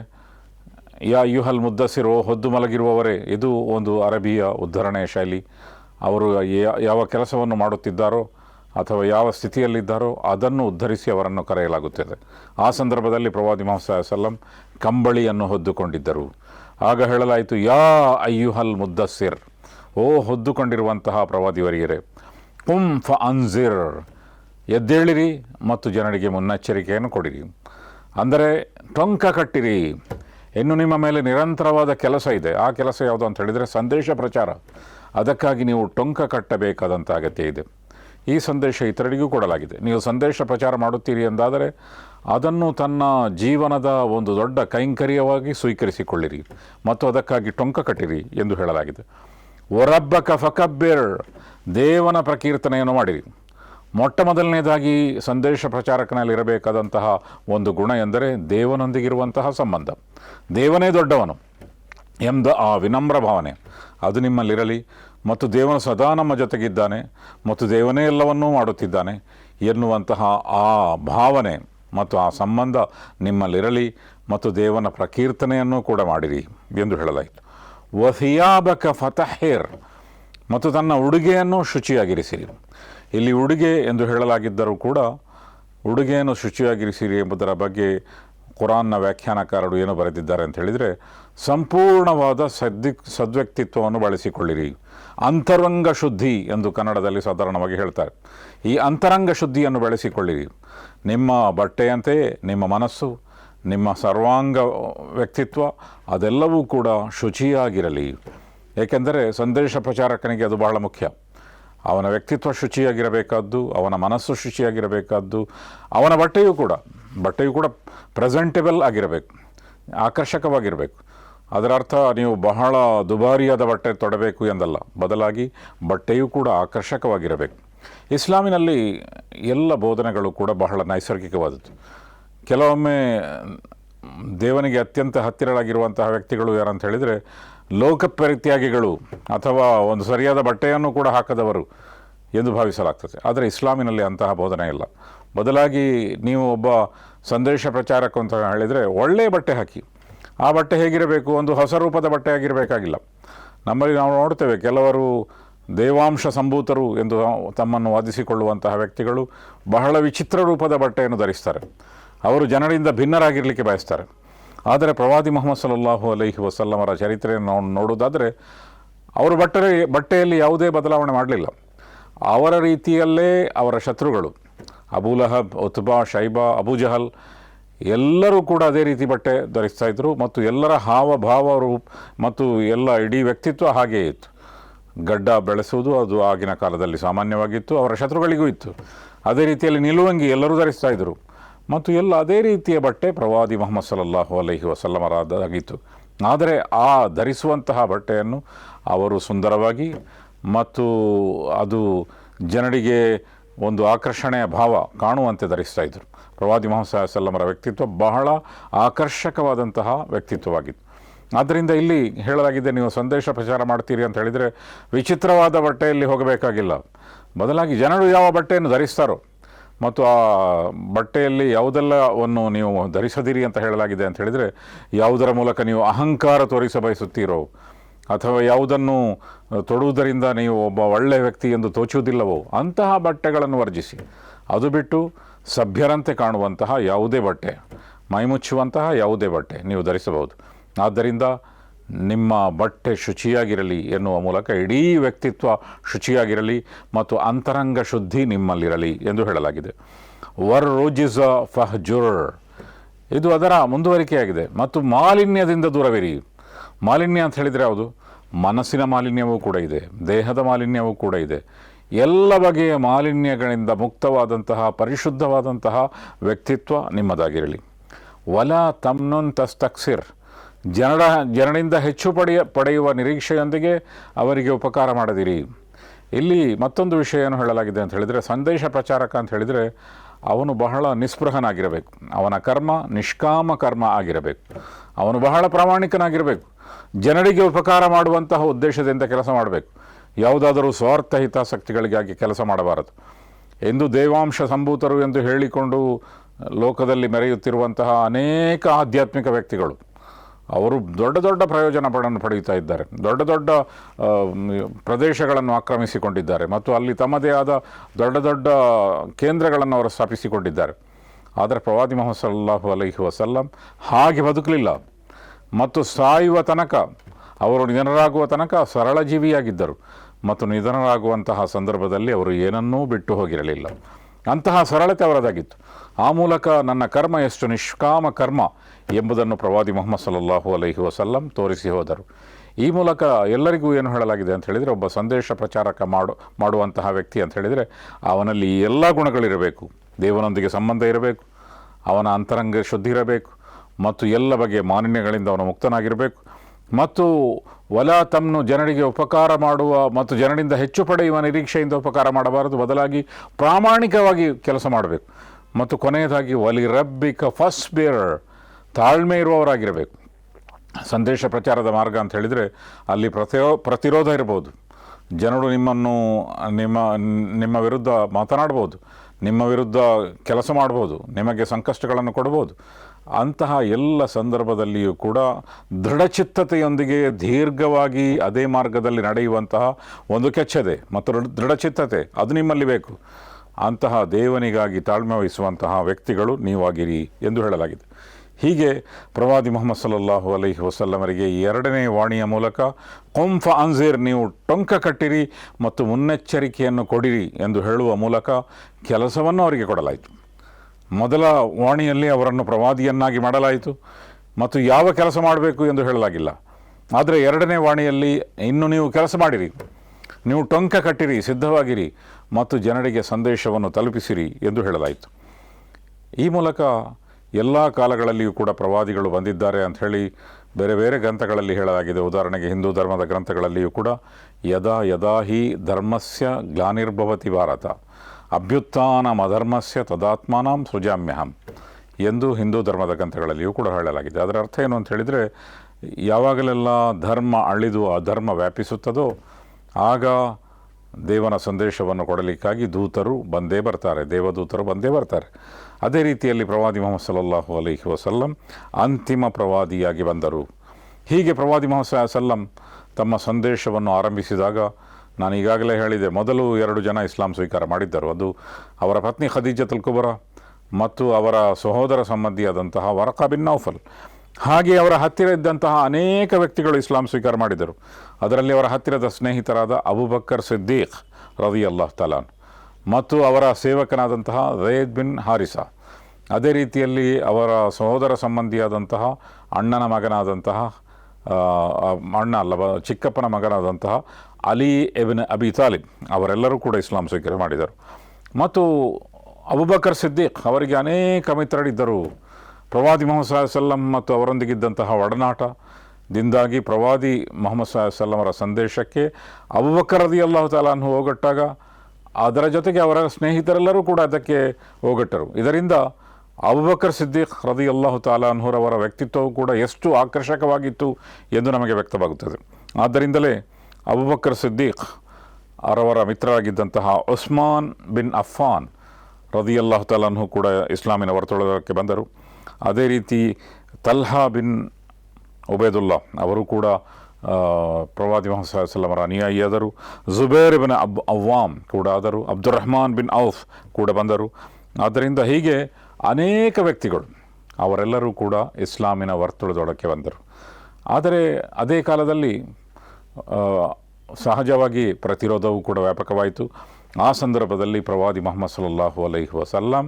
ಯಾ ಯುಹಲ್ ಮುದ್ದಸಿರೋ, ಹೊದ್ದು ಮಲಗಿರುವವರೇ, ಇದು ಒಂದು ಅರಬಿಯ ಉದ್ಧರಣೆಯ ಶೈಲಿ. ಅವರು ಯಾವ ಕೆಲಸವನ್ನು ಮಾಡುತ್ತಿದ್ದಾರೋ ಅಥವಾ ಯಾವ ಸ್ಥಿತಿಯಲ್ಲಿದ್ದಾರೋ ಅದನ್ನು ಉದ್ಧರಿಸಿ ಅವರನ್ನು ಕರೆಯಲಾಗುತ್ತದೆ. ಆ ಸಂದರ್ಭದಲ್ಲಿ ಪ್ರವಾದಿ ಮೊಹಮ್ಮದ್ ಸಲ್ಲಂ ಕಂಬಳಿಯನ್ನು ಹೊದ್ದುಕೊಂಡಿದ್ದರು. ಆಗ ಹೇಳಲಾಯಿತು, ಯಾ ಅಯ್ಯುಹಲ್ ಮುದ್ದಸ್ಸಿರ್, ಓ ಹೊದ್ದುಕೊಂಡಿರುವಂತಹ ಪ್ರವಾದಿವರಿಯರೇ ಪುಂ ಫ ಅನ್ಜಿರ್ ಎದ್ದೇಳಿರಿ ಮತ್ತು ಜನರಿಗೆ ಮುನ್ನೆಚ್ಚರಿಕೆಯನ್ನು ಕೊಡಿರಿ. ಅಂದರೆ, ಟೊಂಕ ಕಟ್ಟಿರಿ. ಇನ್ನು ನಿಮ್ಮ ಮೇಲೆ ನಿರಂತರವಾದ ಕೆಲಸ ಇದೆ. ಆ ಕೆಲಸ ಯಾವುದು ಅಂತ ಹೇಳಿದರೆ, ಸಂದೇಶ ಪ್ರಚಾರ. ಅದಕ್ಕಾಗಿ ನೀವು ಟೊಂಕ ಕಟ್ಟಬೇಕಾದಂಥ ಅಗತ್ಯ ಇದೆ. ಈ ಸಂದೇಶ ಇತರರಿಗೂ ಕೊಡಲಾಗಿದೆ. ನೀವು ಸಂದೇಶ ಪ್ರಚಾರ ಮಾಡುತ್ತೀರಿ ಎಂದಾದರೆ ಅದನ್ನು ತನ್ನ ಜೀವನದ ಒಂದು ದೊಡ್ಡ ಕೈಂಕರ್ಯವಾಗಿ ಸ್ವೀಕರಿಸಿಕೊಳ್ಳಿರಿ ಮತ್ತು ಅದಕ್ಕಾಗಿ ಟೊಂಕ ಕಟ್ಟಿರಿ ಎಂದು ಹೇಳಲಾಗಿದೆ. ಒರಬ್ಬಕ ಫಕಬ್ಬಿರ್, ದೇವನ ಪ್ರಕೀರ್ತನೆಯನ್ನು ಮಾಡಿರಿ. ಮೊಟ್ಟ ಮೊದಲನೇದಾಗಿ ಸಂದೇಶ ಪ್ರಚಾರಕನಲ್ಲಿರಬೇಕಾದಂತಹ ಒಂದು ಗುಣ ಎಂದರೆ ದೇವನೊಂದಿಗಿರುವಂತಹ ಸಂಬಂಧ. ದೇವನೇ ದೊಡ್ಡವನು ಎಂಬ ಆ ವಿನಮ್ರ ಭಾವನೆ. ಅದು ನಿಮ್ಮಲ್ಲಿರಲಿ. ಮತ್ತು ದೇವನು ಸದಾ ನಮ್ಮ ಜೊತೆಗಿದ್ದಾನೆ ಮತ್ತು ದೇವನೇ ಎಲ್ಲವನ್ನೂ ಮಾಡುತ್ತಿದ್ದಾನೆ. ಎನ್ನುವಂತಹ ಆ ಭಾವನೆ ಮತ್ತು ಆ ಸಂಬಂಧ ನಿಮ್ಮಲ್ಲಿರಲಿ ಮತ್ತು ದೇವನ ಪ್ರಕೀರ್ತನೆಯನ್ನು ಕೂಡ ಮಾಡಿರಿ ಎಂದು ಹೇಳಲಾಯಿತು. ವಸಿಯಾಬಕ ಫತಹೇರ್ ಮತ್ತು ತನ್ನ ಉಡುಗೆಯನ್ನು ಶುಚಿಯಾಗಿರಿಸಿರಿ. ಇಲ್ಲಿ ಉಡುಗೆ ಎಂದು ಹೇಳಲಾಗಿದ್ದರೂ ಕೂಡ ಉಡುಗೆಯನ್ನು ಶುಚಿಯಾಗಿರಿಸಿರಿ ಎಂಬುದರ ಬಗ್ಗೆ ಕುರಾನ್ನ ವ್ಯಾಖ್ಯಾನಕಾರರು ಏನು ಬರೆದಿದ್ದಾರೆ ಅಂತ ಹೇಳಿದರೆ, ಸಂಪೂರ್ಣವಾದ ಸದ್ದಿ ಸದ್ವ್ಯಕ್ತಿತ್ವವನ್ನು ಬಳಸಿಕೊಳ್ಳಿರಿ. ಅಂತರಂಗ ಶುದ್ಧಿ ಎಂದು ಕನ್ನಡದಲ್ಲಿ ಸಾಧಾರಣವಾಗಿ ಹೇಳ್ತಾರೆ. ಈ ಅಂತರಂಗ ಶುದ್ಧಿಯನ್ನು ಬೆಳೆಸಿಕೊಳ್ಳಿರಿ. ನಿಮ್ಮ ಬಟ್ಟೆಯಂತೆಯೇ ನಿಮ್ಮ ಮನಸ್ಸು, ನಿಮ್ಮ ಸರ್ವಾಂಗ ವ್ಯಕ್ತಿತ್ವ ಅದೆಲ್ಲವೂ ಕೂಡ ಶುಚಿಯಾಗಿರಲಿ. ಏಕೆಂದರೆ ಸಂದೇಶ ಪ್ರಚಾರಕನಿಗೆ ಅದು ಬಹಳ ಮುಖ್ಯ. ಅವನ ವ್ಯಕ್ತಿತ್ವ ಶುಚಿಯಾಗಿರಬೇಕಾದ್ದು, ಅವನ ಮನಸ್ಸು ಶುಚಿಯಾಗಿರಬೇಕಾದ್ದು, ಅವನ ಬಟ್ಟೆಯೂ ಕೂಡ ಬಟ್ಟೆಯೂ ಕೂಡ ಪ್ರೆಸೆಂಟೇಬಲ್ ಆಗಿರಬೇಕು, ಆಕರ್ಷಕವಾಗಿರಬೇಕು. ಅದರ ಅರ್ಥ ನೀವು ಬಹಳ ದುಬಾರಿಯಾದ ಬಟ್ಟೆ ತೊಡಬೇಕು ಎಂದಲ್ಲ. ಬದಲಾಗಿ ಬಟ್ಟೆಯೂ ಕೂಡ ಆಕರ್ಷಕವಾಗಿರಬೇಕು. ಇಸ್ಲಾಮಿನಲ್ಲಿ ಎಲ್ಲ ಬೋಧನೆಗಳು ಕೂಡ ಬಹಳ ನೈಸರ್ಗಿಕವಾದದ್ದು. ಕೆಲವೊಮ್ಮೆ ದೇವನಿಗೆ ಅತ್ಯಂತ ಹತ್ತಿರಳಾಗಿರುವಂತಹ ವ್ಯಕ್ತಿಗಳು ಯಾರಂತ ಹೇಳಿದರೆ, ಲೋಕಪರಿತ್ಯಾಗಿಗಳು ಅಥವಾ ಒಂದು ಸರಿಯಾದ ಬಟ್ಟೆಯನ್ನು ಕೂಡ ಹಾಕದವರು ಎಂದು ಭಾವಿಸಲಾಗ್ತದೆ. ಆದರೆ ಇಸ್ಲಾಮಿನಲ್ಲಿ ಅಂತಹ ಬೋಧನೆ ಇಲ್ಲ. ಬದಲಾಗಿ ನೀವು ಒಬ್ಬ ಸಂದೇಶ ಪ್ರಚಾರಕ್ಕಂತ ಹೇಳಿದರೆ ಒಳ್ಳೆಯ ಬಟ್ಟೆ ಹಾಕಿ ಆ ಬಟ್ಟೆ ಹೇಗಿರಬೇಕು? ಒಂದು ಹೊಸ ರೂಪದ ಬಟ್ಟೆ ಆಗಿರಬೇಕಾಗಿಲ್ಲ. ನಮ್ಮಲ್ಲಿ ನಾವು ನೋಡ್ತೇವೆ ಕೆಲವರು ದೇವಾಂಶ ಸಂಭೂತರು ಎಂದು ತಮ್ಮನ್ನು ವಾದಿಸಿಕೊಳ್ಳುವಂತಹ ವ್ಯಕ್ತಿಗಳು ಬಹಳ ವಿಚಿತ್ರ ರೂಪದ ಬಟ್ಟೆಯನ್ನು ಧರಿಸ್ತಾರೆ. ಅವರು ಜನರಿಂದ ಭಿನ್ನರಾಗಿರಲಿಕ್ಕೆ ಬಯಸ್ತಾರೆ. ಆದರೆ ಪ್ರವಾದಿ ಮೊಹಮ್ಮದ್ ಸಲ್ಲಲ್ಲಾಹು ಅಲೈಹಿ ವಸಲ್ಲಮರ ಚರಿತ್ರೆಯನ್ನು ನಾವು ನೋಡುವುದಾದರೆ, ಅವರು ಬಟ್ಟೆ ಬಟ್ಟೆಯಲ್ಲಿ ಯಾವುದೇ ಬದಲಾವಣೆ ಮಾಡಲಿಲ್ಲ. ಅವರ ರೀತಿಯಲ್ಲೇ ಅವರ ಶತ್ರುಗಳು, ಅಬುಲಹಬ್, ಉತ್ಬಾ, ಶೈಬಾ, ಅಬೂಜಹಲ್ ಎಲ್ಲರೂ ಕೂಡ ಅದೇ ರೀತಿ ಬಟ್ಟೆ ಧರಿಸ್ತಾ ಇದ್ದರು ಮತ್ತು ಎಲ್ಲರ ಹಾವಭಾವ ರೂಪ ಮತ್ತು ಎಲ್ಲ ಇಡೀ ವ್ಯಕ್ತಿತ್ವ ಹಾಗೆಯೇ ಇತ್ತು. ಗಡ್ಡ ಬೆಳೆಸುವುದು ಅದು ಆಗಿನ ಕಾಲದಲ್ಲಿ ಸಾಮಾನ್ಯವಾಗಿತ್ತು, ಅವರ ಶತ್ರುಗಳಿಗೂ ಇತ್ತು. ಅದೇ ರೀತಿಯಲ್ಲಿ ನಿಲುವಂಗಿ ಎಲ್ಲರೂ ಧರಿಸ್ತಾ ಇದ್ದರು ಮತ್ತು ಎಲ್ಲ ಅದೇ ರೀತಿಯ ಬಟ್ಟೆ ಪ್ರವಾದಿ ಮೊಹಮ್ಮದ್ ಸಲ್ಲಲ್ಲಾಹು ಅಲೈಹಿ ವಸಲ್ಲಮರಾದಾಗಿತ್ತು. ಆದರೆ ಆ ಧರಿಸುವಂತಹ ಬಟ್ಟೆಯನ್ನು ಅವರು ಸುಂದರವಾಗಿ ಮತ್ತು ಅದು ಜನರಿಗೆ ಒಂದು ಆಕರ್ಷಣೆಯ ಭಾವ ಕಾಣುವಂತೆ ಧರಿಸ್ತಾ ಇದ್ದರು ಪ್ರವಾದಿ ಮೊಹಮ್ಮದ್ ಸಲ್ಲಮರ ವ್ಯಕ್ತಿತ್ವ ಬಹಳ ಆಕರ್ಷಕವಾದಂತಹ ವ್ಯಕ್ತಿತ್ವವಾಗಿತ್ತು. ಆದ್ದರಿಂದ ಇಲ್ಲಿ ಹೇಳಲಾಗಿದೆ, ನೀವು ಸಂದೇಶ ಪ್ರಚಾರ ಮಾಡ್ತೀರಿ ಅಂತ ಹೇಳಿದರೆ ವಿಚಿತ್ರವಾದ ಬಟ್ಟೆಯಲ್ಲಿ ಹೋಗಬೇಕಾಗಿಲ್ಲ. ಬದಲಾಗಿ ಜನರು ಯಾವ ಬಟ್ಟೆಯನ್ನು ಧರಿಸ್ತಾರೋ ಮತ್ತು ಆ ಬಟ್ಟೆಯಲ್ಲಿ ಯಾವುದೆಲ್ಲವನ್ನು ನೀವು ಧರಿಸದಿರಿ ಅಂತ ಹೇಳಲಾಗಿದೆ ಅಂತ ಹೇಳಿದರೆ ಯಾವುದರ ಮೂಲಕ ನೀವು ಅಹಂಕಾರ ತೋರಿಸ ಬಯಸುತ್ತೀರೋ ಅಥವಾ ಯಾವುದನ್ನು ತೊಡುವುದರಿಂದ ನೀವು ಒಬ್ಬ ಒಳ್ಳೆಯ ವ್ಯಕ್ತಿ ಎಂದು ತೋಚುವುದಿಲ್ಲವೋ ಅಂತಹ ಬಟ್ಟೆಗಳನ್ನು ವರ್ಜಿಸಿ. ಅದು ಬಿಟ್ಟು ಸಭ್ಯರಂತೆ ಕಾಣುವಂತಹ ಯಾವುದೇ ಬಟ್ಟೆ, ಮೈಮುಚ್ಚುವಂತಹ ಯಾವುದೇ ಬಟ್ಟೆ ನೀವು ಧರಿಸಬಹುದು. ಆದ್ದರಿಂದ ನಿಮ್ಮ ಬಟ್ಟೆ ಶುಚಿಯಾಗಿರಲಿ ಎನ್ನುವ ಮೂಲಕ ಇಡೀ ವ್ಯಕ್ತಿತ್ವ ಶುಚಿಯಾಗಿರಲಿ ಮತ್ತು ಅಂತರಂಗ ಶುದ್ಧಿ ನಿಮ್ಮಲ್ಲಿರಲಿ ಎಂದು ಹೇಳಲಾಗಿದೆ. ವರ್ ರೋಜಿಸ ಫಹಜುರ್. ಇದು ಅದರ ಮುಂದುವರಿಕೆಯಾಗಿದೆ. ಮತ್ತು ಮಾಲಿನ್ಯದಿಂದ ದೂರವಿರಿ. ಮಾಲಿನ್ಯ ಅಂತ ಹೇಳಿದರೆ ಯಾವುದು? ಮನಸ್ಸಿನ ಮಾಲಿನ್ಯವೂ ಕೂಡ ಇದೆ, ದೇಹದ ಮಾಲಿನ್ಯವೂ ಕೂಡ ಇದೆ. ಎಲ್ಲ ಬಗೆಯ ಮಾಲಿನ್ಯಗಳಿಂದ ಮುಕ್ತವಾದಂತಹ, ಪರಿಶುದ್ಧವಾದಂತಹ ವ್ಯಕ್ತಿತ್ವ ನಿಮ್ಮದಾಗಿರಲಿ. ವಲ ತಮ್ನೊನ್ ತಸ್ತಕ್ಸಿರ್. ಜನರ, ಜನರಿಂದ ಹೆಚ್ಚು ಪಡೆಯ, ಪಡೆಯುವ ನಿರೀಕ್ಷೆಯೊಂದಿಗೆ ಅವರಿಗೆ ಉಪಕಾರ ಮಾಡದಿರಿ. ಇಲ್ಲಿ ಮತ್ತೊಂದು ವಿಷಯ ಏನು ಹೇಳಲಾಗಿದೆ ಅಂತ ಹೇಳಿದರೆ, ಸಂದೇಶ ಪ್ರಚಾರಕ ಅಂತ ಹೇಳಿದರೆ, ಅವನು ಬಹಳ ನಿಸ್ಪೃಹನಾಗಿರಬೇಕು. ಅವನ ಕರ್ಮ ನಿಷ್ಕಾಮ ಕರ್ಮ ಆಗಿರಬೇಕು. ಅವನು ಬಹಳ ಪ್ರಾಮಾಣಿಕನಾಗಿರಬೇಕು. ಜನರಿಗೆ ಉಪಕಾರ ಮಾಡುವಂತಹ ಉದ್ದೇಶದಿಂದ ಕೆಲಸ ಮಾಡಬೇಕು. ಯಾವುದಾದರೂ ಸ್ವಾರ್ಥ ಹಿತಾಸಕ್ತಿಗಳಿಗಾಗಿ ಕೆಲಸ ಮಾಡಬಾರದು. ಎಂದು ದೇವಾಂಶ ಸಂಭೂತರು ಎಂದು ಹೇಳಿಕೊಂಡು ಲೋಕದಲ್ಲಿ ಮೆರೆಯುತ್ತಿರುವಂತಹ ಅನೇಕ ಆಧ್ಯಾತ್ಮಿಕ ವ್ಯಕ್ತಿಗಳು, ಅವರು ದೊಡ್ಡ ದೊಡ್ಡ ಪ್ರಯೋಜನ ಪಡೆಯನ್ನು ಪಡೆಯುತ್ತಾ ಇದ್ದಾರೆ. ದೊಡ್ಡ ದೊಡ್ಡ ಪ್ರದೇಶಗಳನ್ನು ಆಕ್ರಮಿಸಿಕೊಂಡಿದ್ದಾರೆ ಮತ್ತು ಅಲ್ಲಿ ತಮ್ಮದೇ ಆದ ದೊಡ್ಡ ದೊಡ್ಡ ಕೇಂದ್ರಗಳನ್ನು ಅವರು ಸ್ಥಾಪಿಸಿಕೊಂಡಿದ್ದಾರೆ. ಆದರೆ ಪ್ರವಾದಿ ಮೊಹಮ್ಮದ್ ಸಲ್ಲಾಹು ಅಲೈಹಿ ವಸಲ್ಲಂ ಹಾಗೆ ಬದುಕಲಿಲ್ಲ. ಮತ್ತು ಸಾಯುವ ತನಕ, ಅವರು ನಿಧನರಾಗುವ ತನಕ ಸರಳ ಜೀವಿಯಾಗಿದ್ದರು. ಮತ್ತು ನಿಧನರಾಗುವಂತಹ ಸಂದರ್ಭದಲ್ಲಿ ಅವರು ಏನನ್ನೂ ಬಿಟ್ಟು ಹೋಗಿರಲಿಲ್ಲ. ಅಂತಹ ಸರಳತೆ ಅವರದಾಗಿತ್ತು. ಆ ಮೂಲಕ ನನ್ನ ಕರ್ಮ ಎಷ್ಟು ನಿಷ್ಕಾಮ ಕರ್ಮ ಎಂಬುದನ್ನು ಪ್ರವಾದಿ ಮೊಹಮ್ಮದ್ ಸಲ್ಲಲ್ಲಾಹು ಅಲೈಹಿ ವಸಲ್ಲಂ ತೋರಿಸಿ ಹೋದರು. ಈ ಮೂಲಕ ಎಲ್ಲರಿಗೂ ಏನು ಹೇಳಲಾಗಿದೆ ಅಂತ ಹೇಳಿದರೆ, ಒಬ್ಬ ಸಂದೇಶ ಪ್ರಚಾರಕ ಮಾಡು, ಮಾಡುವಂತಹ ವ್ಯಕ್ತಿ ಅಂತ ಹೇಳಿದರೆ, ಅವನಲ್ಲಿ ಎಲ್ಲ ಗುಣಗಳಿರಬೇಕು. ದೇವನೊಂದಿಗೆ ಸಂಬಂಧ ಇರಬೇಕು. ಅವನ ಅಂತರಂಗ ಶುದ್ಧಿ ಇರಬೇಕು. ಮತ್ತು ಎಲ್ಲ ಬಗೆಯ ಮಾಲಿನ್ಯಗಳಿಂದ ಅವನು ಮುಕ್ತನಾಗಿರಬೇಕು. ಮತ್ತು ಒಲ ತಮ್ಮನ್ನು ಜನರಿಗೆ ಉಪಕಾರ ಮಾಡುವ ಮತ್ತು ಜನರಿಂದ ಹೆಚ್ಚು ಪಡೆಯುವ ನಿರೀಕ್ಷೆಯಿಂದ ಉಪಕಾರ ಮಾಡಬಾರದು. ಬದಲಾಗಿ ಪ್ರಾಮಾಣಿಕವಾಗಿ ಕೆಲಸ ಮಾಡಬೇಕು. ಮತ್ತು ಕೊನೆಯದಾಗಿ ಒಲಿ ರಬ್ಬಿಕ ಫಸ್ಟ್ ಬೇರರ್ ತಾಳ್ಮೆ ಇರುವವರಾಗಿರಬೇಕು. ಸಂದೇಶ ಪ್ರಚಾರದ ಮಾರ್ಗ ಅಂತ ಹೇಳಿದರೆ ಅಲ್ಲಿ ಪ್ರತಿರೋ ಪ್ರತಿರೋಧ ಇರ್ಬೋದು. ಜನರು ನಿಮ್ಮನ್ನು, ನಿಮ್ಮ ನಿಮ್ಮ ವಿರುದ್ಧ ಮಾತನಾಡ್ಬೋದು. ನಿಮ್ಮ ವಿರುದ್ಧ ಕೆಲಸ ಮಾಡ್ಬೋದು. ನಿಮಗೆ ಸಂಕಷ್ಟಗಳನ್ನು ಕೊಡ್ಬೋದು. ಅಂತಹ ಎಲ್ಲ ಸಂದರ್ಭದಲ್ಲಿಯೂ ಕೂಡ ದೃಢಚಿತ್ತತೆಯೊಂದಿಗೆ ದೀರ್ಘವಾಗಿ ಅದೇ ಮಾರ್ಗದಲ್ಲಿ ನಡೆಯುವಂತಹ ಒಂದು ಕೆಚ್ಚದೆ ಮತ್ತು ದೃಢಚಿತ್ತತೆ, ಅದು ನಿಮ್ಮಲ್ಲಿ ಬೇಕು. ಅಂತಹ ದೇವನಿಗಾಗಿ ತಾಳ್ಮೆ ವಹಿಸುವಂತಹ ವ್ಯಕ್ತಿಗಳು ನೀವಾಗಿರಿ ಎಂದು ಹೇಳಲಾಗಿದೆ. ಹೀಗೆ ಪ್ರವಾದಿ ಮೊಹಮ್ಮದ್ ಸಲ್ಲಲ್ಲಾಹು ಅಲೈಹಿ ವಸಲ್ಲಮರಿಗೆ ಎರಡನೇ ವಾಣಿಯ ಮೂಲಕ ಕೊಂಫ ಅನ್ಜೀರ್ ನೀವು ಟೊಂಕ ಕಟ್ಟಿರಿ ಮತ್ತು ಮುನ್ನೆಚ್ಚರಿಕೆಯನ್ನು ಕೊಡಿರಿ ಎಂದು ಹೇಳುವ ಮೂಲಕ ಕೆಲಸವನ್ನು ಅವರಿಗೆ ಕೊಡಲಾಯಿತು. ಮೊದಲ ವಾಣಿಯಲ್ಲಿ ಅವರನ್ನು ಪ್ರವಾದಿಯನ್ನಾಗಿ ಮಾಡಲಾಯಿತು ಮತ್ತು ಯಾವ ಕೆಲಸ ಮಾಡಬೇಕು ಎಂದು ಹೇಳಲಾಗಿಲ್ಲ. ಆದರೆ ಎರಡನೇ ವಾಣಿಯಲ್ಲಿ ಇನ್ನು ನೀವು ಕೆಲಸ ಮಾಡಿರಿ. ನೀವು ಟೊಂಕ ಕಟ್ಟಿರಿ, ಸಿದ್ಧವಾಗಿರಿ ಮತ್ತು ಜನರಿಗೆ ಸಂದೇಶವನ್ನು ತಲುಪಿಸಿರಿ ಎಂದು ಹೇಳಲಾಯಿತು. ಈ ಮೂಲಕ ಎಲ್ಲ ಕಾಲಗಳಲ್ಲಿಯೂ ಕೂಡ ಪ್ರವಾದಿಗಳು ಬಂದಿದ್ದಾರೆ ಅಂತ ಹೇಳಿ ಬೇರೆ ಬೇರೆ ಗ್ರಂಥಗಳಲ್ಲಿ ಹೇಳಲಾಗಿದೆ. ಉದಾಹರಣೆಗೆ ಹಿಂದೂ ಧರ್ಮದ ಗ್ರಂಥಗಳಲ್ಲಿಯೂ ಕೂಡ, ಯದಾ ಯದಾ ಹಿ ಧರ್ಮಸ್ಯ ಗ್ಲಾನಿರ್ಭವತಿ ಭಾರತ ಅಭ್ಯುತ್ಥಾನಂ ಅಧರ್ಮಸ್ಯ ತದಾತ್ಮಾನಂ ಸೃಜಾಮ್ಯಹಂ ಎಂದು ಹಿಂದೂ ಧರ್ಮದ ಗ್ರಂಥಗಳಲ್ಲಿಯೂ ಕೂಡ ಹೇಳಲಾಗಿದೆ. ಅದರ ಅರ್ಥ ಏನು ಅಂತ ಹೇಳಿದರೆ, ಯಾವಾಗಲೆಲ್ಲ ಧರ್ಮ ಅಳಿದು ಅಧರ್ಮ ವ್ಯಾಪಿಸುತ್ತದೋ, ಆಗ ದೇವನ ಸಂದೇಶವನ್ನು ಕೊಡಲಿಕ್ಕಾಗಿ ದೂತರು ಬಂದೇ ಬರ್ತಾರೆ, ದೇವದೂತರು ಬಂದೇ ಬರ್ತಾರೆ. ಅದೇ ರೀತಿಯಲ್ಲಿ ಪ್ರವಾದಿ ಮೊಹಮ್ಮದ್ ಸಲ್ಲಲ್ಲಾಹು ಅಲೈಹಿ ವಸಲ್ಲಂ ಅಂತಿಮ ಪ್ರವಾದಿಯಾಗಿ ಬಂದರು. ಹೀಗೆ ಪ್ರವಾದಿ ಮೊಹಮ್ಮದ್ ಸಲ್ಲಂ ತಮ್ಮ ಸಂದೇಶವನ್ನು ಆರಂಭಿಸಿದಾಗ ನಾನು ಈಗಾಗಲೇ ಹೇಳಿದೆ, ಮೊದಲು ಎರಡು ಜನ ಇಸ್ಲಾಂ ಸ್ವೀಕಾರ ಮಾಡಿದ್ದರು. ಅದು ಅವರ ಪತ್ನಿ ಖದೀಜ ಕುಬರ ಮತ್ತು ಅವರ ಸಹೋದರ ಸಂಬಂಧಿಯಾದಂತಹ ವರಕಾ ಬಿನ್ ನೌಫಲ್. ಹಾಗೆ ಅವರ ಹತ್ತಿರ ಇದ್ದಂತಹ ಅನೇಕ ವ್ಯಕ್ತಿಗಳು ಇಸ್ಲಾಂ ಸ್ವೀಕಾರ ಮಾಡಿದರು. ಅದರಲ್ಲಿ ಅವರ ಹತ್ತಿರದ ಸ್ನೇಹಿತರಾದ ಅಬುಬಕ್ಕರ್ ಸಿದ್ದೀಕ್ ರವಿ ಅಲ್ಲಾಹ್ ತಲಾನ್ ಮತ್ತು ಅವರ ಸೇವಕನಾದಂತಹ ರಯದ್ ಬಿನ್ ಹಾರಿಸಾ. ಅದೇ ರೀತಿಯಲ್ಲಿ ಅವರ ಸಹೋದರ ಸಂಬಂಧಿಯಾದಂತಹ ಅಣ್ಣನ ಮಗನಾದಂತಹ ಅಣ್ಣ ಅಲ್ಲ ಚಿಕ್ಕಪ್ಪನ ಮಗನಾದಂತಹ ಅಲಿ ಎಬಿನ್ ಅಬಿ ತಾಲಿಬ್ ಅವರೆಲ್ಲರೂ ಕೂಡ ಇಸ್ಲಾಂ ಸ್ವೀಕಾರ ಮಾಡಿದರು. ಮತ್ತು ಅಬುಬಕರ್ ಸಿದ್ದೀಕ್ ಅವರಿಗೆ ಅನೇಕ ಮಿತ್ರರಿದ್ದರು. ಪ್ರವಾದಿ ಮೊಹಮ್ಮದ್ ಸಲ್ಲಂ ಮತ್ತು ಅವರೊಂದಿಗಿದ್ದಂತಹ ಒಡನಾಟದಿಂದಾಗಿ ಪ್ರವಾದಿ ಮೊಹಮ್ಮದ್ ಸಲ್ಲಮರ ಸಂದೇಶಕ್ಕೆ ಅಬುಬಕರ್ ರದಿ ಅಲ್ಲಾಹು ತಾಲಾನು ಹೋಗಟ್ಟಾಗ ಅದರ ಜೊತೆಗೆ ಅವರ ಸ್ನೇಹಿತರೆಲ್ಲರೂ ಕೂಡ ಅದಕ್ಕೆ ಹೋಗಟ್ಟರು. ಇದರಿಂದ ಅಬುಬಕರ್ ಸಿದ್ದಿಕ್ ಹೃದಯ ಅಲ್ಲಾಹು ತಾಲಾನ್ಹುರವರ ವ್ಯಕ್ತಿತ್ವವು ಕೂಡ ಎಷ್ಟು ಆಕರ್ಷಕವಾಗಿತ್ತು ಎಂದು ನಮಗೆ ವ್ಯಕ್ತವಾಗುತ್ತದೆ. ಆದ್ದರಿಂದಲೇ ಅಬುಬಕರ್ ಸಿದ್ದಿಕ್ ಅವರವರ ಮಿತ್ರರಾಗಿದ್ದಂತಹ ಉಸ್ಮಾನ್ ಬಿನ್ ಅಫ್ಫಾನ್ ರದಿ ಅಲ್ಲಾಹು ತಾಲನ್ಹು ಕೂಡ ಇಸ್ಲಾಮಿನ ಹೊರತೊಳಕ್ಕೆ ಬಂದರು. ಅದೇ ರೀತಿ ತಲ್ಹಾ ಬಿನ್ ಉಬೇದುಲ್ಲಾ ಅವರು ಕೂಡ ಪ್ರವಾದಿ ಮೊಹಮ್ಮದ್ ಸಲ್ಲಮರ ಅನುಯಾಯಿಯಾದರು ಜುಬೇರ್ ಬಿನ್ ಅಬ್ ಅವ್ವಾಮ್ ಕೂಡ ಆದರು. ಅಬ್ದುಲ್ ರಹಮಾನ್ ಬಿನ್ ಔಫ್ ಕೂಡ ಬಂದರು. ಆದ್ದರಿಂದ ಹೀಗೆ ಅನೇಕ ವ್ಯಕ್ತಿಗಳು, ಅವರೆಲ್ಲರೂ ಕೂಡ ಇಸ್ಲಾಮಿನ ವರ್ತುಳದೊಳಕ್ಕೆ ಬಂದರು. ಆದರೆ ಅದೇ ಕಾಲದಲ್ಲಿ ಸಹಜವಾಗಿ ಪ್ರತಿರೋಧವೂ ಕೂಡ ವ್ಯಾಪಕವಾಯಿತು. ಆ ಸಂದರ್ಭದಲ್ಲಿ ಪ್ರವಾದಿ ಮೊಹಮ್ಮದ್ ಸಲ್ಲಲ್ಲಾಹು ಅಲೈಹಿ ವಸಲ್ಲಂ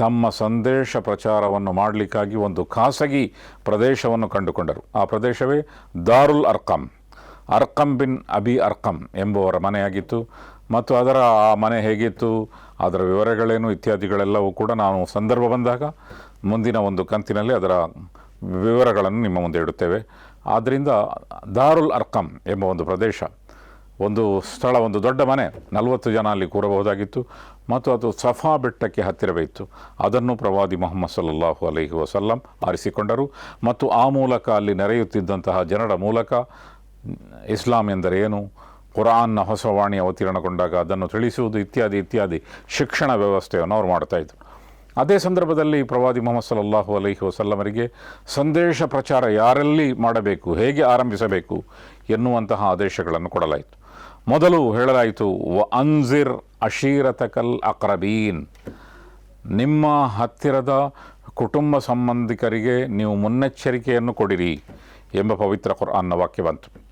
ತಮ್ಮ ಸಂದೇಶ ಪ್ರಚಾರವನ್ನು ಮಾಡಲಿಕ್ಕಾಗಿ ಒಂದು ಖಾಸಗಿ ಪ್ರದೇಶವನ್ನು ಕಂಡುಕೊಂಡರು. ಆ ಪ್ರದೇಶವೇ ದಾರುಲ್ ಅರ್ಕಂ ಅರ್ಕಂ ಬಿನ್ ಅಬಿ ಅರ್ಕಂ ಎಂಬುವರ ಮನೆಯಾಗಿತ್ತು. ಮತ್ತು ಅದರ ಆ ಮನೆ ಹೇಗಿತ್ತು, ಅದರ ವಿವರಗಳೇನು ಇತ್ಯಾದಿಗಳೆಲ್ಲವೂ ಕೂಡ ನಾವು ಸಂದರ್ಭ ಬಂದಾಗ ಮುಂದಿನ ಒಂದು ಕಂತಿನಲ್ಲಿ ಅದರ ವಿವರಗಳನ್ನು ನಿಮ್ಮ ಮುಂದೆ ಇಡುತ್ತೇವೆ. ಆದ್ದರಿಂದ ದಾರುಲ್ ಅರ್ಕಂ ಎಂಬ ಒಂದು ಪ್ರದೇಶ, ಒಂದು ಸ್ಥಳ, ಒಂದು ದೊಡ್ಡ ಮನೆ, ನಲವತ್ತು ಜನ ಅಲ್ಲಿ ಕೂರಬಹುದಾಗಿತ್ತು ಮತ್ತು ಅದು ಸಫಾ ಬೆಟ್ಟಕ್ಕೆ ಹತ್ತಿರವೇ ಇತ್ತು ಅದನ್ನು ಪ್ರವಾದಿ ಮೊಹಮ್ಮದ್ ಸಲ್ಲಲ್ಲಾಹು ಅಲೈಹಿ ವಸಲ್ಲಂ ಆರಿಸಿಕೊಂಡರು. ಮತ್ತು ಆ ಮೂಲಕ ಅಲ್ಲಿ ನೆರೆಯುತ್ತಿದ್ದಂತಹ ಜನರ ಮೂಲಕ ಇಸ್ಲಾಂ ಎಂದರೆ ಏನು ಕುರಾನ್ನ ಹೊಸ ವಾಣಿ ಅವತೀರ್ಣಗೊಂಡಾಗ ಅದನ್ನು ತಿಳಿಸುವುದು ಇತ್ಯಾದಿ ಇತ್ಯಾದಿ ಶಿಕ್ಷಣ ವ್ಯವಸ್ಥೆಯನ್ನು ಅವರು ಮಾಡ್ತಾಯಿದ್ರು ಅದೇ ಸಂದರ್ಭದಲ್ಲಿ ಪ್ರವಾದಿ ಮೊಹಮ್ಮದ್ ಸಲ್ಲಲ್ಲಾಹು ಅಲೈಹಿ ವಸಲ್ಲಮರಿಗೆ ಸಂದೇಶ ಪ್ರಚಾರ ಯಾರಲ್ಲಿ ಮಾಡಬೇಕು, ಹೇಗೆ ಆರಂಭಿಸಬೇಕು ಎನ್ನುವಂತಹ ಆದೇಶಗಳನ್ನು ಕೊಡಲಾಯಿತು. ಮೊದಲು ಹೇಳಲಾಯಿತು, ವ ಅನ್ಜಿರ್ ಅಶೀರತಕಲ್ ಅಕ್ರಬೀನ್. ನಿಮ್ಮ ಹತ್ತಿರದ ಕುಟುಂಬ ಸಂಬಂಧಿಕರಿಗೆ ನೀವು ಮುನ್ನೆಚ್ಚರಿಕೆಯನ್ನು ಕೊಡಿರಿ ಎಂಬ ಪವಿತ್ರ ಕುರ್ಆನ್ನ ವಾಕ್ಯ ಬಂತು.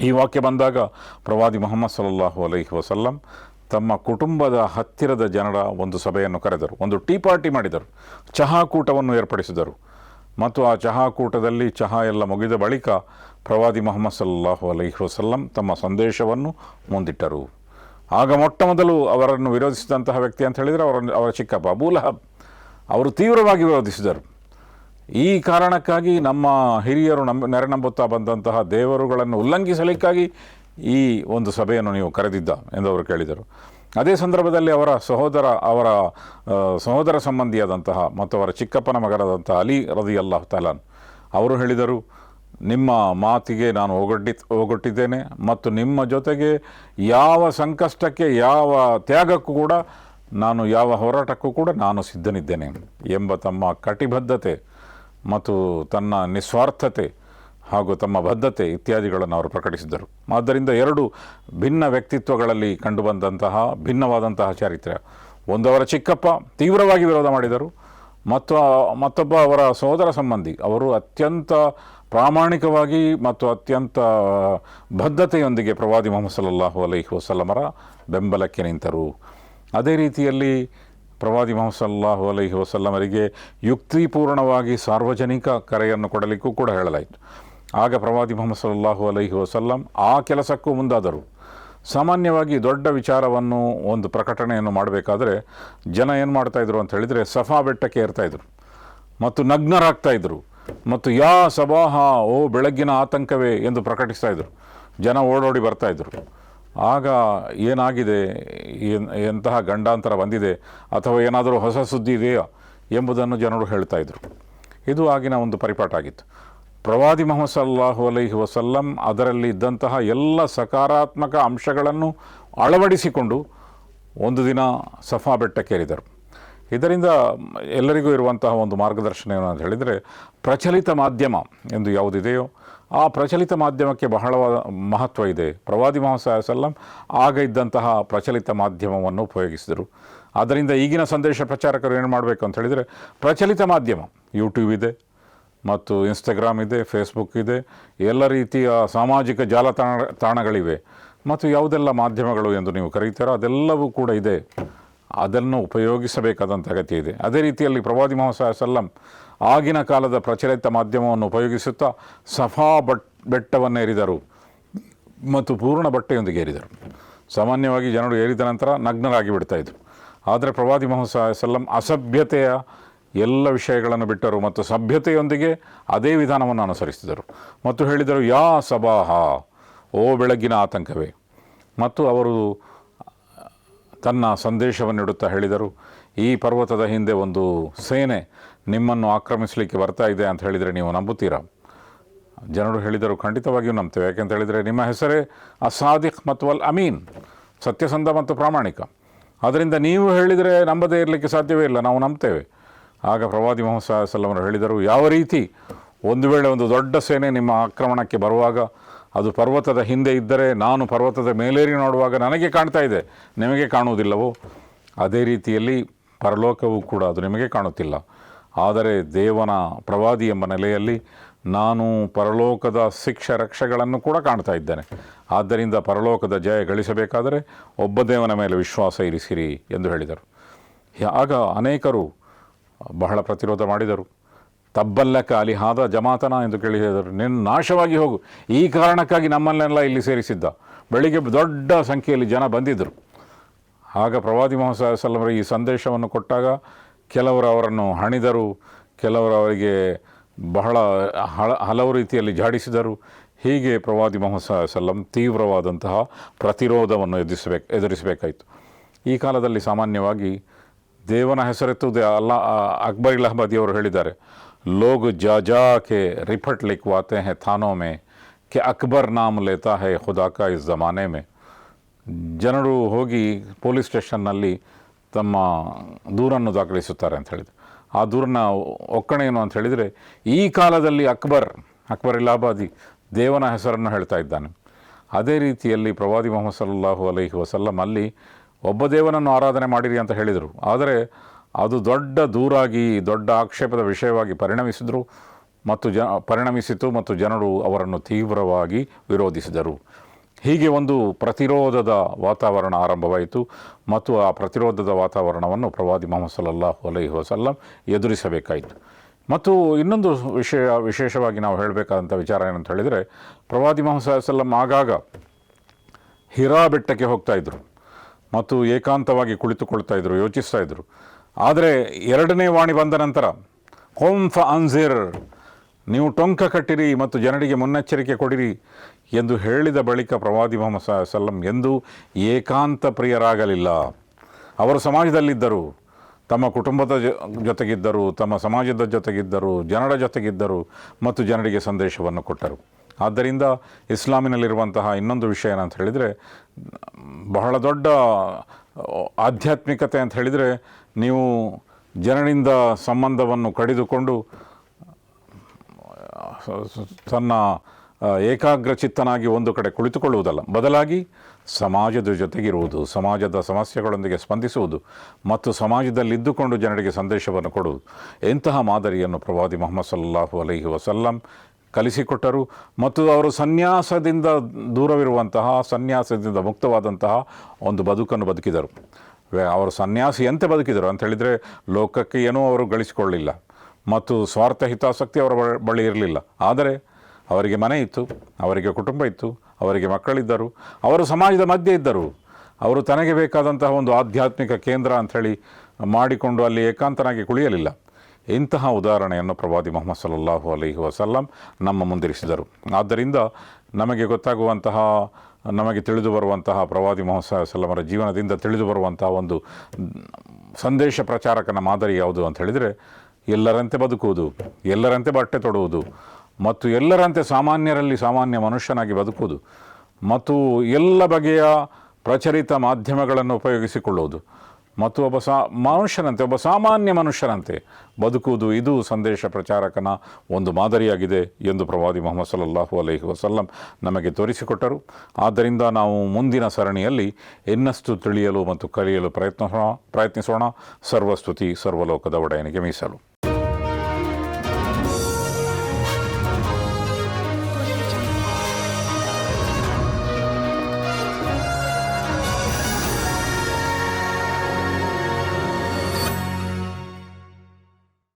ಈ ವಾಕ್ಯ ಬಂದಾಗ ಪ್ರವಾದಿ ಮೊಹಮ್ಮದ್ ಸಲ್ಲಲ್ಲಾಹು ಅಲೈಹಿ ವಸಲ್ಲಂ ತಮ್ಮ ಕುಟುಂಬದ ಹತ್ತಿರದ ಜನರ ಒಂದು ಸಭೆಯನ್ನು ಕರೆದರು. ಒಂದು ಟೀ ಪಾರ್ಟಿ ಮಾಡಿದರು. ಚಹಾ ಕೂಟವನ್ನು ಏರ್ಪಡಿಸಿದರು. ಮತ್ತು ಆ ಚಹಾ ಕೂಟದಲ್ಲಿ ಚಹಾ ಎಲ್ಲ ಮುಗಿದ ಬಳಿಕ ಪ್ರವಾದಿ ಮೊಹಮ್ಮದ್ ಸಲ್ಲಲ್ಲಾಹು ಅಲೈಹಿ ವಸಲ್ಲಂ ತಮ್ಮ ಸಂದೇಶವನ್ನು ಮುಂದಿಟ್ಟರು. ಆಗ ಮೊಟ್ಟ ಮೊದಲು ಅವರನ್ನು ವಿರೋಧಿಸಿದಂತಹ ವ್ಯಕ್ತಿ ಅಂತ ಹೇಳಿದರೆ ಅವರ ಅವರ ಚಿಕ್ಕಪ್ಪ ಅಬೂಲಹಬ್. ಅವರು ತೀವ್ರವಾಗಿ ವಿರೋಧಿಸಿದರು. ಈ ಕಾರಣಕ್ಕಾಗಿ ನಮ್ಮ ಹಿರಿಯರು ನಂಬ ನೆರೆನಂಬುತ್ತಾ ಬಂದಂತಹ ದೇವರುಗಳನ್ನು ಉಲ್ಲಂಘಿಸಲಿಕ್ಕಾಗಿ ಈ ಒಂದು ಸಭೆಯನ್ನು ನೀವು ಕರೆದಿದ್ದ ಎಂದು ಅವರು ಕೇಳಿದರು. ಅದೇ ಸಂದರ್ಭದಲ್ಲಿ ಅವರ ಸಹೋದರ ಅವರ ಸಹೋದರ ಸಂಬಂಧಿಯಾದಂತಹ ಮತ್ತು ಅವರ ಚಿಕ್ಕಪ್ಪನ ಮಗನಾದಂತಹ ಅಲಿ ರದಿ ಅಲ್ಲಾಹ್ ತಾಲಾನ್ ಅವರು ಹೇಳಿದರು, ನಿಮ್ಮ ಮಾತಿಗೆ ನಾನು ಒಗೊಟ್ಟಿ ಒಗೊಟ್ಟಿದ್ದೇನೆ ಮತ್ತು ನಿಮ್ಮ ಜೊತೆಗೆ ಯಾವ ಸಂಕಷ್ಟಕ್ಕೆ, ಯಾವ ತ್ಯಾಗಕ್ಕೂ ಕೂಡ ನಾನು, ಯಾವ ಹೋರಾಟಕ್ಕೂ ಕೂಡ ನಾನು ಸಿದ್ಧನಿದ್ದೇನೆ ಎಂಬ ತಮ್ಮ ಕಟಿಬದ್ಧತೆ ಮತ್ತು ತನ್ನ ನಿಸ್ವಾರ್ಥತೆ ಹಾಗೂ ತಮ್ಮ ಬದ್ಧತೆ ಇತ್ಯಾದಿಗಳನ್ನು ಅವರು ಪ್ರಕಟಿಸಿದರು ಆದ್ದರಿಂದ ಎರಡು ಭಿನ್ನ ವ್ಯಕ್ತಿತ್ವಗಳಲ್ಲಿ ಕಂಡುಬಂದಂತಹ ಭಿನ್ನವಾದಂತಹ ಚರಿತ್ರೆ ಒಂದವರ ಚಿಕ್ಕಪ್ಪ ತೀವ್ರವಾಗಿ ವಿರೋಧ ಮಾಡಿದರು. ಮತ್ತು ಮತ್ತೊಬ್ಬ ಅವರ ಸಹೋದರ ಸಂಬಂಧಿ. ಅವರು ಅತ್ಯಂತ ಪ್ರಾಮಾಣಿಕವಾಗಿ ಮತ್ತು ಅತ್ಯಂತ ಬದ್ಧತೆಯೊಂದಿಗೆ ಪ್ರವಾದಿ ಮೊಹಮ್ಮದ್ ಸಲ್ಲಲ್ಲಾಹು ಅಲೈಹಿ ವಸಲ್ಲಮರ ಬೆಂಬಲಕ್ಕೆ ನಿಂತರು. ಅದೇ ರೀತಿಯಲ್ಲಿ ಪ್ರವಾದಿ ಮೊಹಮ್ಮದ್ ಸಲ್ಲಾಹು ಅಲೈಹಿ ವಸಲ್ಲಮರಿಗೆ ಯುಕ್ತಿಪೂರ್ಣವಾಗಿ ಸಾರ್ವಜನಿಕ ಕರೆಯನ್ನು ಕೊಡಲಿಕ್ಕೂ ಕೂಡ ಹೇಳಲಾಯಿತು. ಆಗ ಪ್ರವಾದಿ ಮೊಹಮ್ಮದ್ ಸಲ್ಲಾಹು ಅಲೈಹಿ ವಸಲ್ಲಂ ಆ ಕೆಲಸಕ್ಕೂ ಮುಂದಾದರು. ಸಾಮಾನ್ಯವಾಗಿ ದೊಡ್ಡ ವಿಚಾರವನ್ನು ಒಂದು ಪ್ರಕಟಣೆಯನ್ನು ಮಾಡಬೇಕಾದ್ರೆ, ಜನ ಏನು ಮಾಡ್ತಾಯಿದ್ರು ಅಂತ ಹೇಳಿದರೆ ಸಫಾ ಬೆಟ್ಟಕ್ಕೆ ಏರ್ತಾಯಿದ್ರು ಮತ್ತು ನಗ್ನರಾಗ್ತಾ ಇದ್ರು. ಮತ್ತು ಯಾ ಸಬಾಹ, ಓ ಬೆಳಗ್ಗಿನ ಆತಂಕವೇ ಎಂದು ಪ್ರಕಟಿಸ್ತಾ ಇದ್ರು. ಜನ ಓಡೋಡಿ ಬರ್ತಾ ಇದ್ರು. ಆಗ ಏನಾಗಿದೆ? ಏನ್, ಎಂತಹ ಗಂಡಾಂತರ ಬಂದಿದೆ? ಅಥವಾ ಏನಾದರೂ ಹೊಸ ಸುದ್ದಿ ಇದೆಯೋ? ಎಂಬುದನ್ನು ಜನರು ಹೇಳ್ತಾ ಇದ್ರು. ಇದು ಆಗಿನ ಒಂದು ಪರಿಪಾಠ ಆಗಿತ್ತು ಪ್ರವಾದಿ ಮೊಹಮ್ಮದ್ ಸಲ್ಲಾಹು ಅಲೈಹಿ ವಸಲ್ಲಂ ಅದರಲ್ಲಿ ಇದ್ದಂತಹ ಎಲ್ಲ ಸಕಾರಾತ್ಮಕ ಅಂಶಗಳನ್ನು ಅಳವಡಿಸಿಕೊಂಡು ಒಂದು ದಿನ ಸಫಾ ಬೆಟ್ಟಕ್ಕೇರಿದರು. ಇದರಿಂದ ಎಲ್ಲರಿಗೂ ಇರುವಂತಹ ಒಂದು ಮಾರ್ಗದರ್ಶನ ಏನು ಅಂತ ಹೇಳಿದರೆ, ಪ್ರಚಲಿತ ಮಾಧ್ಯಮ ಎಂದು ಯಾವುದಿದೆಯೋ ಆ ಪ್ರಚಲಿತ ಮಾಧ್ಯಮಕ್ಕೆ ಬಹಳವಾದ ಮಹತ್ವ ಇದೆ. ಪ್ರವಾದಿ ಮೊಹಮ್ಮದ್ ಸಲ್ಲಂ ಆಗ ಇದ್ದಂತಹ ಪ್ರಚಲಿತ ಮಾಧ್ಯಮವನ್ನು ಉಪಯೋಗಿಸಿದರು. ಆದ್ದರಿಂದ ಈಗಿನ ಸಂದೇಶ ಪ್ರಚಾರಕರು ಏನು ಮಾಡಬೇಕು ಅಂತ ಹೇಳಿದರೆ, ಪ್ರಚಲಿತ ಮಾಧ್ಯಮ ಯೂಟ್ಯೂಬ್ ಇದೆ, ಮತ್ತು ಇನ್ಸ್ಟಾಗ್ರಾಮ್ ಇದೆ ಫೇಸ್ಬುಕ್ ಇದೆ, ಎಲ್ಲ ರೀತಿಯ ಸಾಮಾಜಿಕ ಜಾಲತಾಣ, ತಾಣಗಳಿವೆ. ಮತ್ತು ಯಾವುದೆಲ್ಲ ಮಾಧ್ಯಮಗಳು ಎಂದು ನೀವು ಕರೀತೀರೋ ಅದೆಲ್ಲವೂ ಕೂಡ ಇದೆ. ಅದನ್ನು ಉಪಯೋಗಿಸಬೇಕಾದಂಥ ಅಗತ್ಯ ಇದೆ. ಅದೇ ರೀತಿಯಲ್ಲಿ ಪ್ರವಾದಿ ಮೊಹಮ್ಮದ್ ಸಲ್ಲಂ ಆಗಿನ ಕಾಲದ ಪ್ರಚಲಿತ ಮಾಧ್ಯಮವನ್ನು ಉಪಯೋಗಿಸುತ್ತಾ ಸಫಾ ಬಟ್, ಬೆಟ್ಟವನ್ನೇರಿದರು ಮತ್ತು ಪೂರ್ಣ ಬಟ್ಟೆಯೊಂದಿಗೆ ಏರಿದರು. ಸಾಮಾನ್ಯವಾಗಿ ಜನರು ಏರಿದ ನಂತರ ನಗ್ನರಾಗಿ ಬಿಡ್ತಾಯಿದ್ರು ಆದರೆ ಪ್ರವಾದಿ ಮೊಹಮ್ಮದ್ ಸಲ್ಲಂ ಅಸಭ್ಯತೆಯ ಎಲ್ಲ ವಿಷಯಗಳನ್ನು ಬಿಟ್ಟರು ಮತ್ತು ಸಭ್ಯತೆಯೊಂದಿಗೆ ಅದೇ ವಿಧಾನವನ್ನು ಅನುಸರಿಸಿದರು. ಮತ್ತು ಹೇಳಿದರು, ಯಾ ಸಬಾಹ ಓ ಬೆಳಗ್ಗಿನ ಆತಂಕವೇ. ಮತ್ತು ಅವರು ತನ್ನ ಸಂದೇಶವನ್ನಿಡುತ್ತಾ ಹೇಳಿದರು, ಈ ಪರ್ವತದ ಹಿಂದೆ ಒಂದು ಸೇನೆ ನಿಮ್ಮನ್ನು ಆಕ್ರಮಿಸಲಿಕ್ಕೆ ಬರ್ತಾ ಇದೆ ಅಂತ ಹೇಳಿದರೆ ನೀವು ನಂಬುತ್ತೀರಾ? ಜನರು ಹೇಳಿದರು ಖಂಡಿತವಾಗಿಯೂ ನಂಬ್ತೇವೆ ಯಾಕೆಂತ ಹೇಳಿದರೆ ನಿಮ್ಮ ಹೆಸರೇ ಅಸಾದಿಕ್ ಮತ್ತು ಅಲ್ ಅಮೀನ್, ಸತ್ಯಸಂಧ ಮತ್ತು ಪ್ರಾಮಾಣಿಕ. ಅದರಿಂದ ನೀವು ಹೇಳಿದರೆ ನಂಬದೇ ಇರಲಿಕ್ಕೆ ಸಾಧ್ಯವೇ ಇಲ್ಲ, ನಾವು ನಂಬ್ತೇವೆ. ಆಗ ಪ್ರವಾದಿ ಮೊಹಮ್ಮದ್ ಸಲ್ಲಮರು ಹೇಳಿದರು, ಯಾವ ರೀತಿ ಒಂದು ವೇಳೆ ಒಂದು ದೊಡ್ಡ ಸೇನೆ ನಿಮ್ಮ ಆಕ್ರಮಣಕ್ಕೆ ಬರುವಾಗ ಅದು ಪರ್ವತದ ಹಿಂದೆ ಇದ್ದರೆ ನಾನು ಪರ್ವತದ ಮೇಲೇರಿ ನೋಡುವಾಗ ನನಗೆ ಕಾಣ್ತಾ ಇದೆ, ನಿಮಗೆ ಕಾಣುವುದಿಲ್ಲವೋ? ಅದೇ ರೀತಿಯಲ್ಲಿ ಪರಲೋಕವೂ ಕೂಡ ಅದು ನಿಮಗೆ ಕಾಣುತ್ತಿಲ್ಲ. ಆದರೆ ದೇವನ ಪ್ರವಾದಿ ಎಂಬ ನೆಲೆಯಲ್ಲಿ ನಾನು ಪರಲೋಕದ ಶಿಕ್ಷ ರಕ್ಷೆಗಳನ್ನು ಕೂಡ ಕಾಣ್ತಾ ಇದ್ದೇನೆ. ಆದ್ದರಿಂದ ಪರಲೋಕದ ಜಯ ಗಳಿಸಬೇಕಾದರೆ ಒಬ್ಬ ದೇವನ ಮೇಲೆ ವಿಶ್ವಾಸ ಇರಿಸಿರಿ ಎಂದು ಹೇಳಿದರು. ಆಗ ಅನೇಕರು ಬಹಳ ಪ್ರತಿರೋಧ ಮಾಡಿದರು. ತಬ್ಬಲ್ಲಕ ಹಾದ ಜಮಾತನ ಎಂದು ಕೇಳಿ ಹೇಳಿದರು ನಿನ್ನ ನಾಶವಾಗಿ ಹೋಗು. ಈ ಕಾರಣಕ್ಕಾಗಿ ನಮ್ಮನ್ನೆಲ್ಲ ಇಲ್ಲಿ ಸೇರಿಸಿದ್ದ. ಬೆಳಿಗ್ಗೆ ದೊಡ್ಡ ಸಂಖ್ಯೆಯಲ್ಲಿ ಜನ ಬಂದಿದ್ದರು. ಆಗ ಪ್ರವಾದಿ ಮೊಹಮ್ಮದ್ ಸಲ್ಲಮರು ಈ ಸಂದೇಶವನ್ನು ಕೊಟ್ಟಾಗ ಕೆಲವರು ಅವರನ್ನು ಹಣಿದರು, ಕೆಲವರು ಅವರಿಗೆ ಬಹಳ ಹಳ, ಹಲವು ರೀತಿಯಲ್ಲಿ ಜಾಡಿಸಿದರು. ಹೀಗೆ ಪ್ರವಾದಿ ಮೊಹಮ್ಮದ್ ಸಲ್ಲಂ ತೀವ್ರವಾದಂತಹ ಪ್ರತಿರೋಧವನ್ನು ಎದುರಿಸಬೇಕು ಎದುರಿಸಬೇಕಾಯಿತು. ಈ ಕಾಲದಲ್ಲಿ ಸಾಮಾನ್ಯವಾಗಿ ದೇವನ ಹೆಸರೆತ್ತುವುದೇ ಅಲ್ಲ ಅಕ್ಬರ್ ಇಲಹಬಾದಿ ಅವರು ಹೇಳಿದ್ದಾರೆ, ಲೋಗ್ ಜಾ ಜಾ ಕೆ ರಿಫಟ್ ಲಿಖ್ವಾತೆ ಹೇ, ಥಾನೋ ಮೇ, ಕೆ ಅಕ್ಬರ್ ನಾಮ್ ಲೇತಾ ಹೇ, ಖುದಾ ಕಾ ಇಸ್ ಜಮಾನೆ ಮೇ. ಜನರು ಹೋಗಿ ಪೊಲೀಸ್ ಸ್ಟೇಷನ್ನಲ್ಲಿ ತಮ್ಮ ದೂರನ್ನು ದಾಖಲಿಸುತ್ತಾರೆ ಅಂತ ಹೇಳಿದರು. ಆ ದೂರನ ಒಕ್ಕಣೆ ಏನು ಅಂತ ಹೇಳಿದರೆ, ಈ ಕಾಲದಲ್ಲಿ ಅಕ್ಬರ್ ಅಕ್ಬರ್ ಇಲಾಬಾದಿ ದೇವನ ಹೆಸರನ್ನು ಹೇಳ್ತಾ ಇದ್ದಾನೆ. ಅದೇ ರೀತಿಯಲ್ಲಿ ಪ್ರವಾದಿ ಮೊಹಮ್ಮದ್ ಸಲ್ಲಾಹು ಅಲೈಹಿ ವಸಲ್ಲಂ ಅಲ್ಲಿ ಒಬ್ಬ ದೇವನನ್ನು ಆರಾಧನೆ ಮಾಡಿರಿ ಅಂತ ಹೇಳಿದರು. ಆದರೆ ಅದು ದೊಡ್ಡ ದೂರಾಗಿ, ದೊಡ್ಡ ಆಕ್ಷೇಪದ ವಿಷಯವಾಗಿ ಪರಿಣಮಿಸಿದರು ಮತ್ತು ಜ, ಪರಿಣಮಿಸಿತು ಮತ್ತು ಜನರು ಅವರನ್ನು ತೀವ್ರವಾಗಿ ವಿರೋಧಿಸಿದರು. ಹೀಗೆ ಒಂದು ಪ್ರತಿರೋಧದ ವಾತಾವರಣ ಆರಂಭವಾಯಿತು ಮತ್ತು ಆ ಪ್ರತಿರೋಧದ ವಾತಾವರಣವನ್ನು ಪ್ರವಾದಿ ಮೊಹಮ್ಮದ್ ಸಲ್ಲಲ್ಲಾಹು ಅಲೈಹಿ ವಸಲ್ಲಂ ಎದುರಿಸಬೇಕಾಯಿತು. ಮತ್ತು ಇನ್ನೊಂದು ವಿಷಯ, ವಿಶೇಷವಾಗಿ ನಾವು ಹೇಳಬೇಕಾದಂಥ ವಿಚಾರ ಏನಂತ ಹೇಳಿದರೆ, ಪ್ರವಾದಿ ಮೊಹಮ್ಮದ್ ಸಲ್ಲಂ ಆಗಾಗ ಹಿರಾ ಬೆಟ್ಟಕ್ಕೆ ಹೋಗ್ತಾ ಇದ್ದರು ಮತ್ತು ಏಕಾಂತವಾಗಿ ಕುಳಿತುಕೊಳ್ತಾ ಇದ್ದರು ಯೋಚಿಸ್ತಾ ಇದ್ದರು ಆದರೆ ಎರಡನೇ ವಾಣಿ ಬಂದ ನಂತರ ಕೋಂಫ ಅನ್ಜಿರ್ ನೀವು ಟೊಂಕ ಕಟ್ಟಿರಿ ಮತ್ತು ಜನರಿಗೆ ಮುನ್ನೆಚ್ಚರಿಕೆ ಕೊಡಿರಿ ಎಂದು ಹೇಳಿದ ಬಳಿಕ ಪ್ರವಾದಿ ಮೊಹಮ್ಮದ್ ಸಲ್ಲಂ ಎಂದೂ ಏಕಾಂತ ಪ್ರಿಯರಾಗಲಿಲ್ಲ. ಅವರು ಸಮಾಜದಲ್ಲಿದ್ದರು. ತಮ್ಮ ಕುಟುಂಬದ ಜೊತೆಗಿದ್ದರು, ತಮ್ಮ ಸಮಾಜದ ಜೊತೆಗಿದ್ದರು, ಜನರ ಜೊತೆಗಿದ್ದರು ಮತ್ತು ಜನರಿಗೆ ಸಂದೇಶವನ್ನು ಕೊಟ್ಟರು. ಆದ್ದರಿಂದ ಇಸ್ಲಾಮಿನಲ್ಲಿರುವಂತಹ ಇನ್ನೊಂದು ವಿಷಯ ಏನಂತ ಹೇಳಿದರೆ, ಬಹಳ ದೊಡ್ಡ ಆಧ್ಯಾತ್ಮಿಕತೆ ಅಂತ ಹೇಳಿದರೆ, ನೀವು ಜನರಿಂದ ಸಂಬಂಧವನ್ನು ಕಡಿದುಕೊಂಡು ತನ್ನ ಏಕಾಗ್ರ ಚಿತ್ತನಾಗಿ ಒಂದು ಕಡೆ ಕುಳಿತುಕೊಳ್ಳುವುದಲ್ಲ. ಬದಲಾಗಿ ಸಮಾಜದ ಜೊತೆಗಿರುವುದು, ಸಮಾಜದ ಸಮಸ್ಯೆಗಳೊಂದಿಗೆ ಸ್ಪಂದಿಸುವುದು, ಮತ್ತು ಸಮಾಜದಲ್ಲಿದ್ದುಕೊಂಡು ಜನರಿಗೆ ಸಂದೇಶವನ್ನು ಕೊಡುವುದು. ಎಂತಹ ಮಾದರಿಯನ್ನು ಪ್ರವಾದಿ ಮೊಹಮ್ಮದ್ ಸಲ್ಲಾಹು ಅಲೈಹಿ ವಸಲ್ಲಂ ಕಲಿಸಿಕೊಟ್ಟರು, ಮತ್ತು ಅವರು ಸನ್ಯಾಸದಿಂದ ದೂರವಿರುವಂತಹ, ಸನ್ಯಾಸದಿಂದ ಮುಕ್ತವಾದಂತಹ ಒಂದು ಬದುಕನ್ನು ಬದುಕಿದರು. ಅವರು ಸನ್ಯಾಸಿಯಂತೆ ಬದುಕಿದರು. ಅಂತ ಹೇಳಿದರೆ, ಲೋಕಕ್ಕೆ ಏನೂ ಅವರು ಗಳಿಸಿಕೊಳ್ಳಿಲ್ಲ. ಮತ್ತು ಸ್ವಾರ್ಥ ಹಿತಾಸಕ್ತಿ ಅವರ ಬಳಿ ಇರಲಿಲ್ಲ. ಆದರೆ ಅವರಿಗೆ ಮನೆ ಇತ್ತು, ಅವರಿಗೆ ಕುಟುಂಬ ಇತ್ತು, ಅವರಿಗೆ ಮಕ್ಕಳಿದ್ದರು, ಅವರು ಸಮಾಜದ ಮಧ್ಯೆ ಇದ್ದರು. ಅವರು ತನಗೆ ಬೇಕಾದಂತಹ ಒಂದು ಆಧ್ಯಾತ್ಮಿಕ ಕೇಂದ್ರ ಅಂಥೇಳಿ ಮಾಡಿಕೊಂಡು ಅಲ್ಲಿ ಏಕಾಂತನಾಗಿ ಕುಳಿಯಲಿಲ್ಲ. ಇಂತಹ ಉದಾಹರಣೆಯನ್ನು ಪ್ರವಾದಿ ಮೊಹಮ್ಮದ್ ಸಲ್ಲಲ್ಲಾಹು ಅಲೈಹಿ ವಸಲ್ಲಂ ನಮ್ಮ ಮುಂದಿರಿಸಿದರು. ಆದ್ದರಿಂದ ನಮಗೆ ಗೊತ್ತಾಗುವಂತಹ, ನಮಗೆ ತಿಳಿದು ಬರುವಂತಹ ಪ್ರವಾದಿ ಮೊಹಮ್ಮದ್ ಸಲ್ಲಮರ ಜೀವನದಿಂದ ತಿಳಿದು ಬರುವಂತಹ ಒಂದು ಸಂದೇಶ ಪ್ರಚಾರಕನ ಮಾದರಿ ಯಾವುದು ಅಂತ ಹೇಳಿದರೆ ಎಲ್ಲರಂತೆ ಬದುಕುವುದು, ಎಲ್ಲರಂತೆ ಬಟ್ಟೆ ತೊಡುವುದು, ಮತ್ತು ಎಲ್ಲರಂತೆ ಸಾಮಾನ್ಯರಲ್ಲಿ ಸಾಮಾನ್ಯ ಮನುಷ್ಯನಾಗಿ ಬದುಕುವುದು, ಮತ್ತು ಎಲ್ಲ ಬಗೆಯ ಪ್ರಚಲಿತ ಮಾಧ್ಯಮಗಳನ್ನು ಉಪಯೋಗಿಸಿಕೊಳ್ಳುವುದು. ಮತ್ತು ಒಬ್ಬ ಸಾ, ಮನುಷ್ಯನಂತೆ, ಒಬ್ಬ ಸಾಮಾನ್ಯ ಮನುಷ್ಯನಂತೆ ಬದುಕುವುದು ಇದು ಸಂದೇಶ ಪ್ರಚಾರಕನ ಒಂದು ಮಾದರಿಯಾಗಿದೆ ಎಂದು ಪ್ರವಾದಿ ಮೊಹಮ್ಮದ್ ಸಲ್ಲಲ್ಲಾಹು ಅಲೈಹಿ ವಸಲ್ಲಂ ನಮಗೆ ತೋರಿಸಿಕೊಟ್ಟರು. ಆದ್ದರಿಂದ ನಾವು ಮುಂದಿನ ಸರಣಿಯಲ್ಲಿ ಇನ್ನಷ್ಟು ತಿಳಿಯಲು ಮತ್ತು ಕಲಿಯಲು ಪ್ರಯತ್ನ, ಪ್ರಯತ್ನಿಸೋಣ. ಸರ್ವಸ್ತುತಿ, ಸರ್ವಲೋಕದ ಒಡೆಯನಿಗೆ ಮೀಸಲು.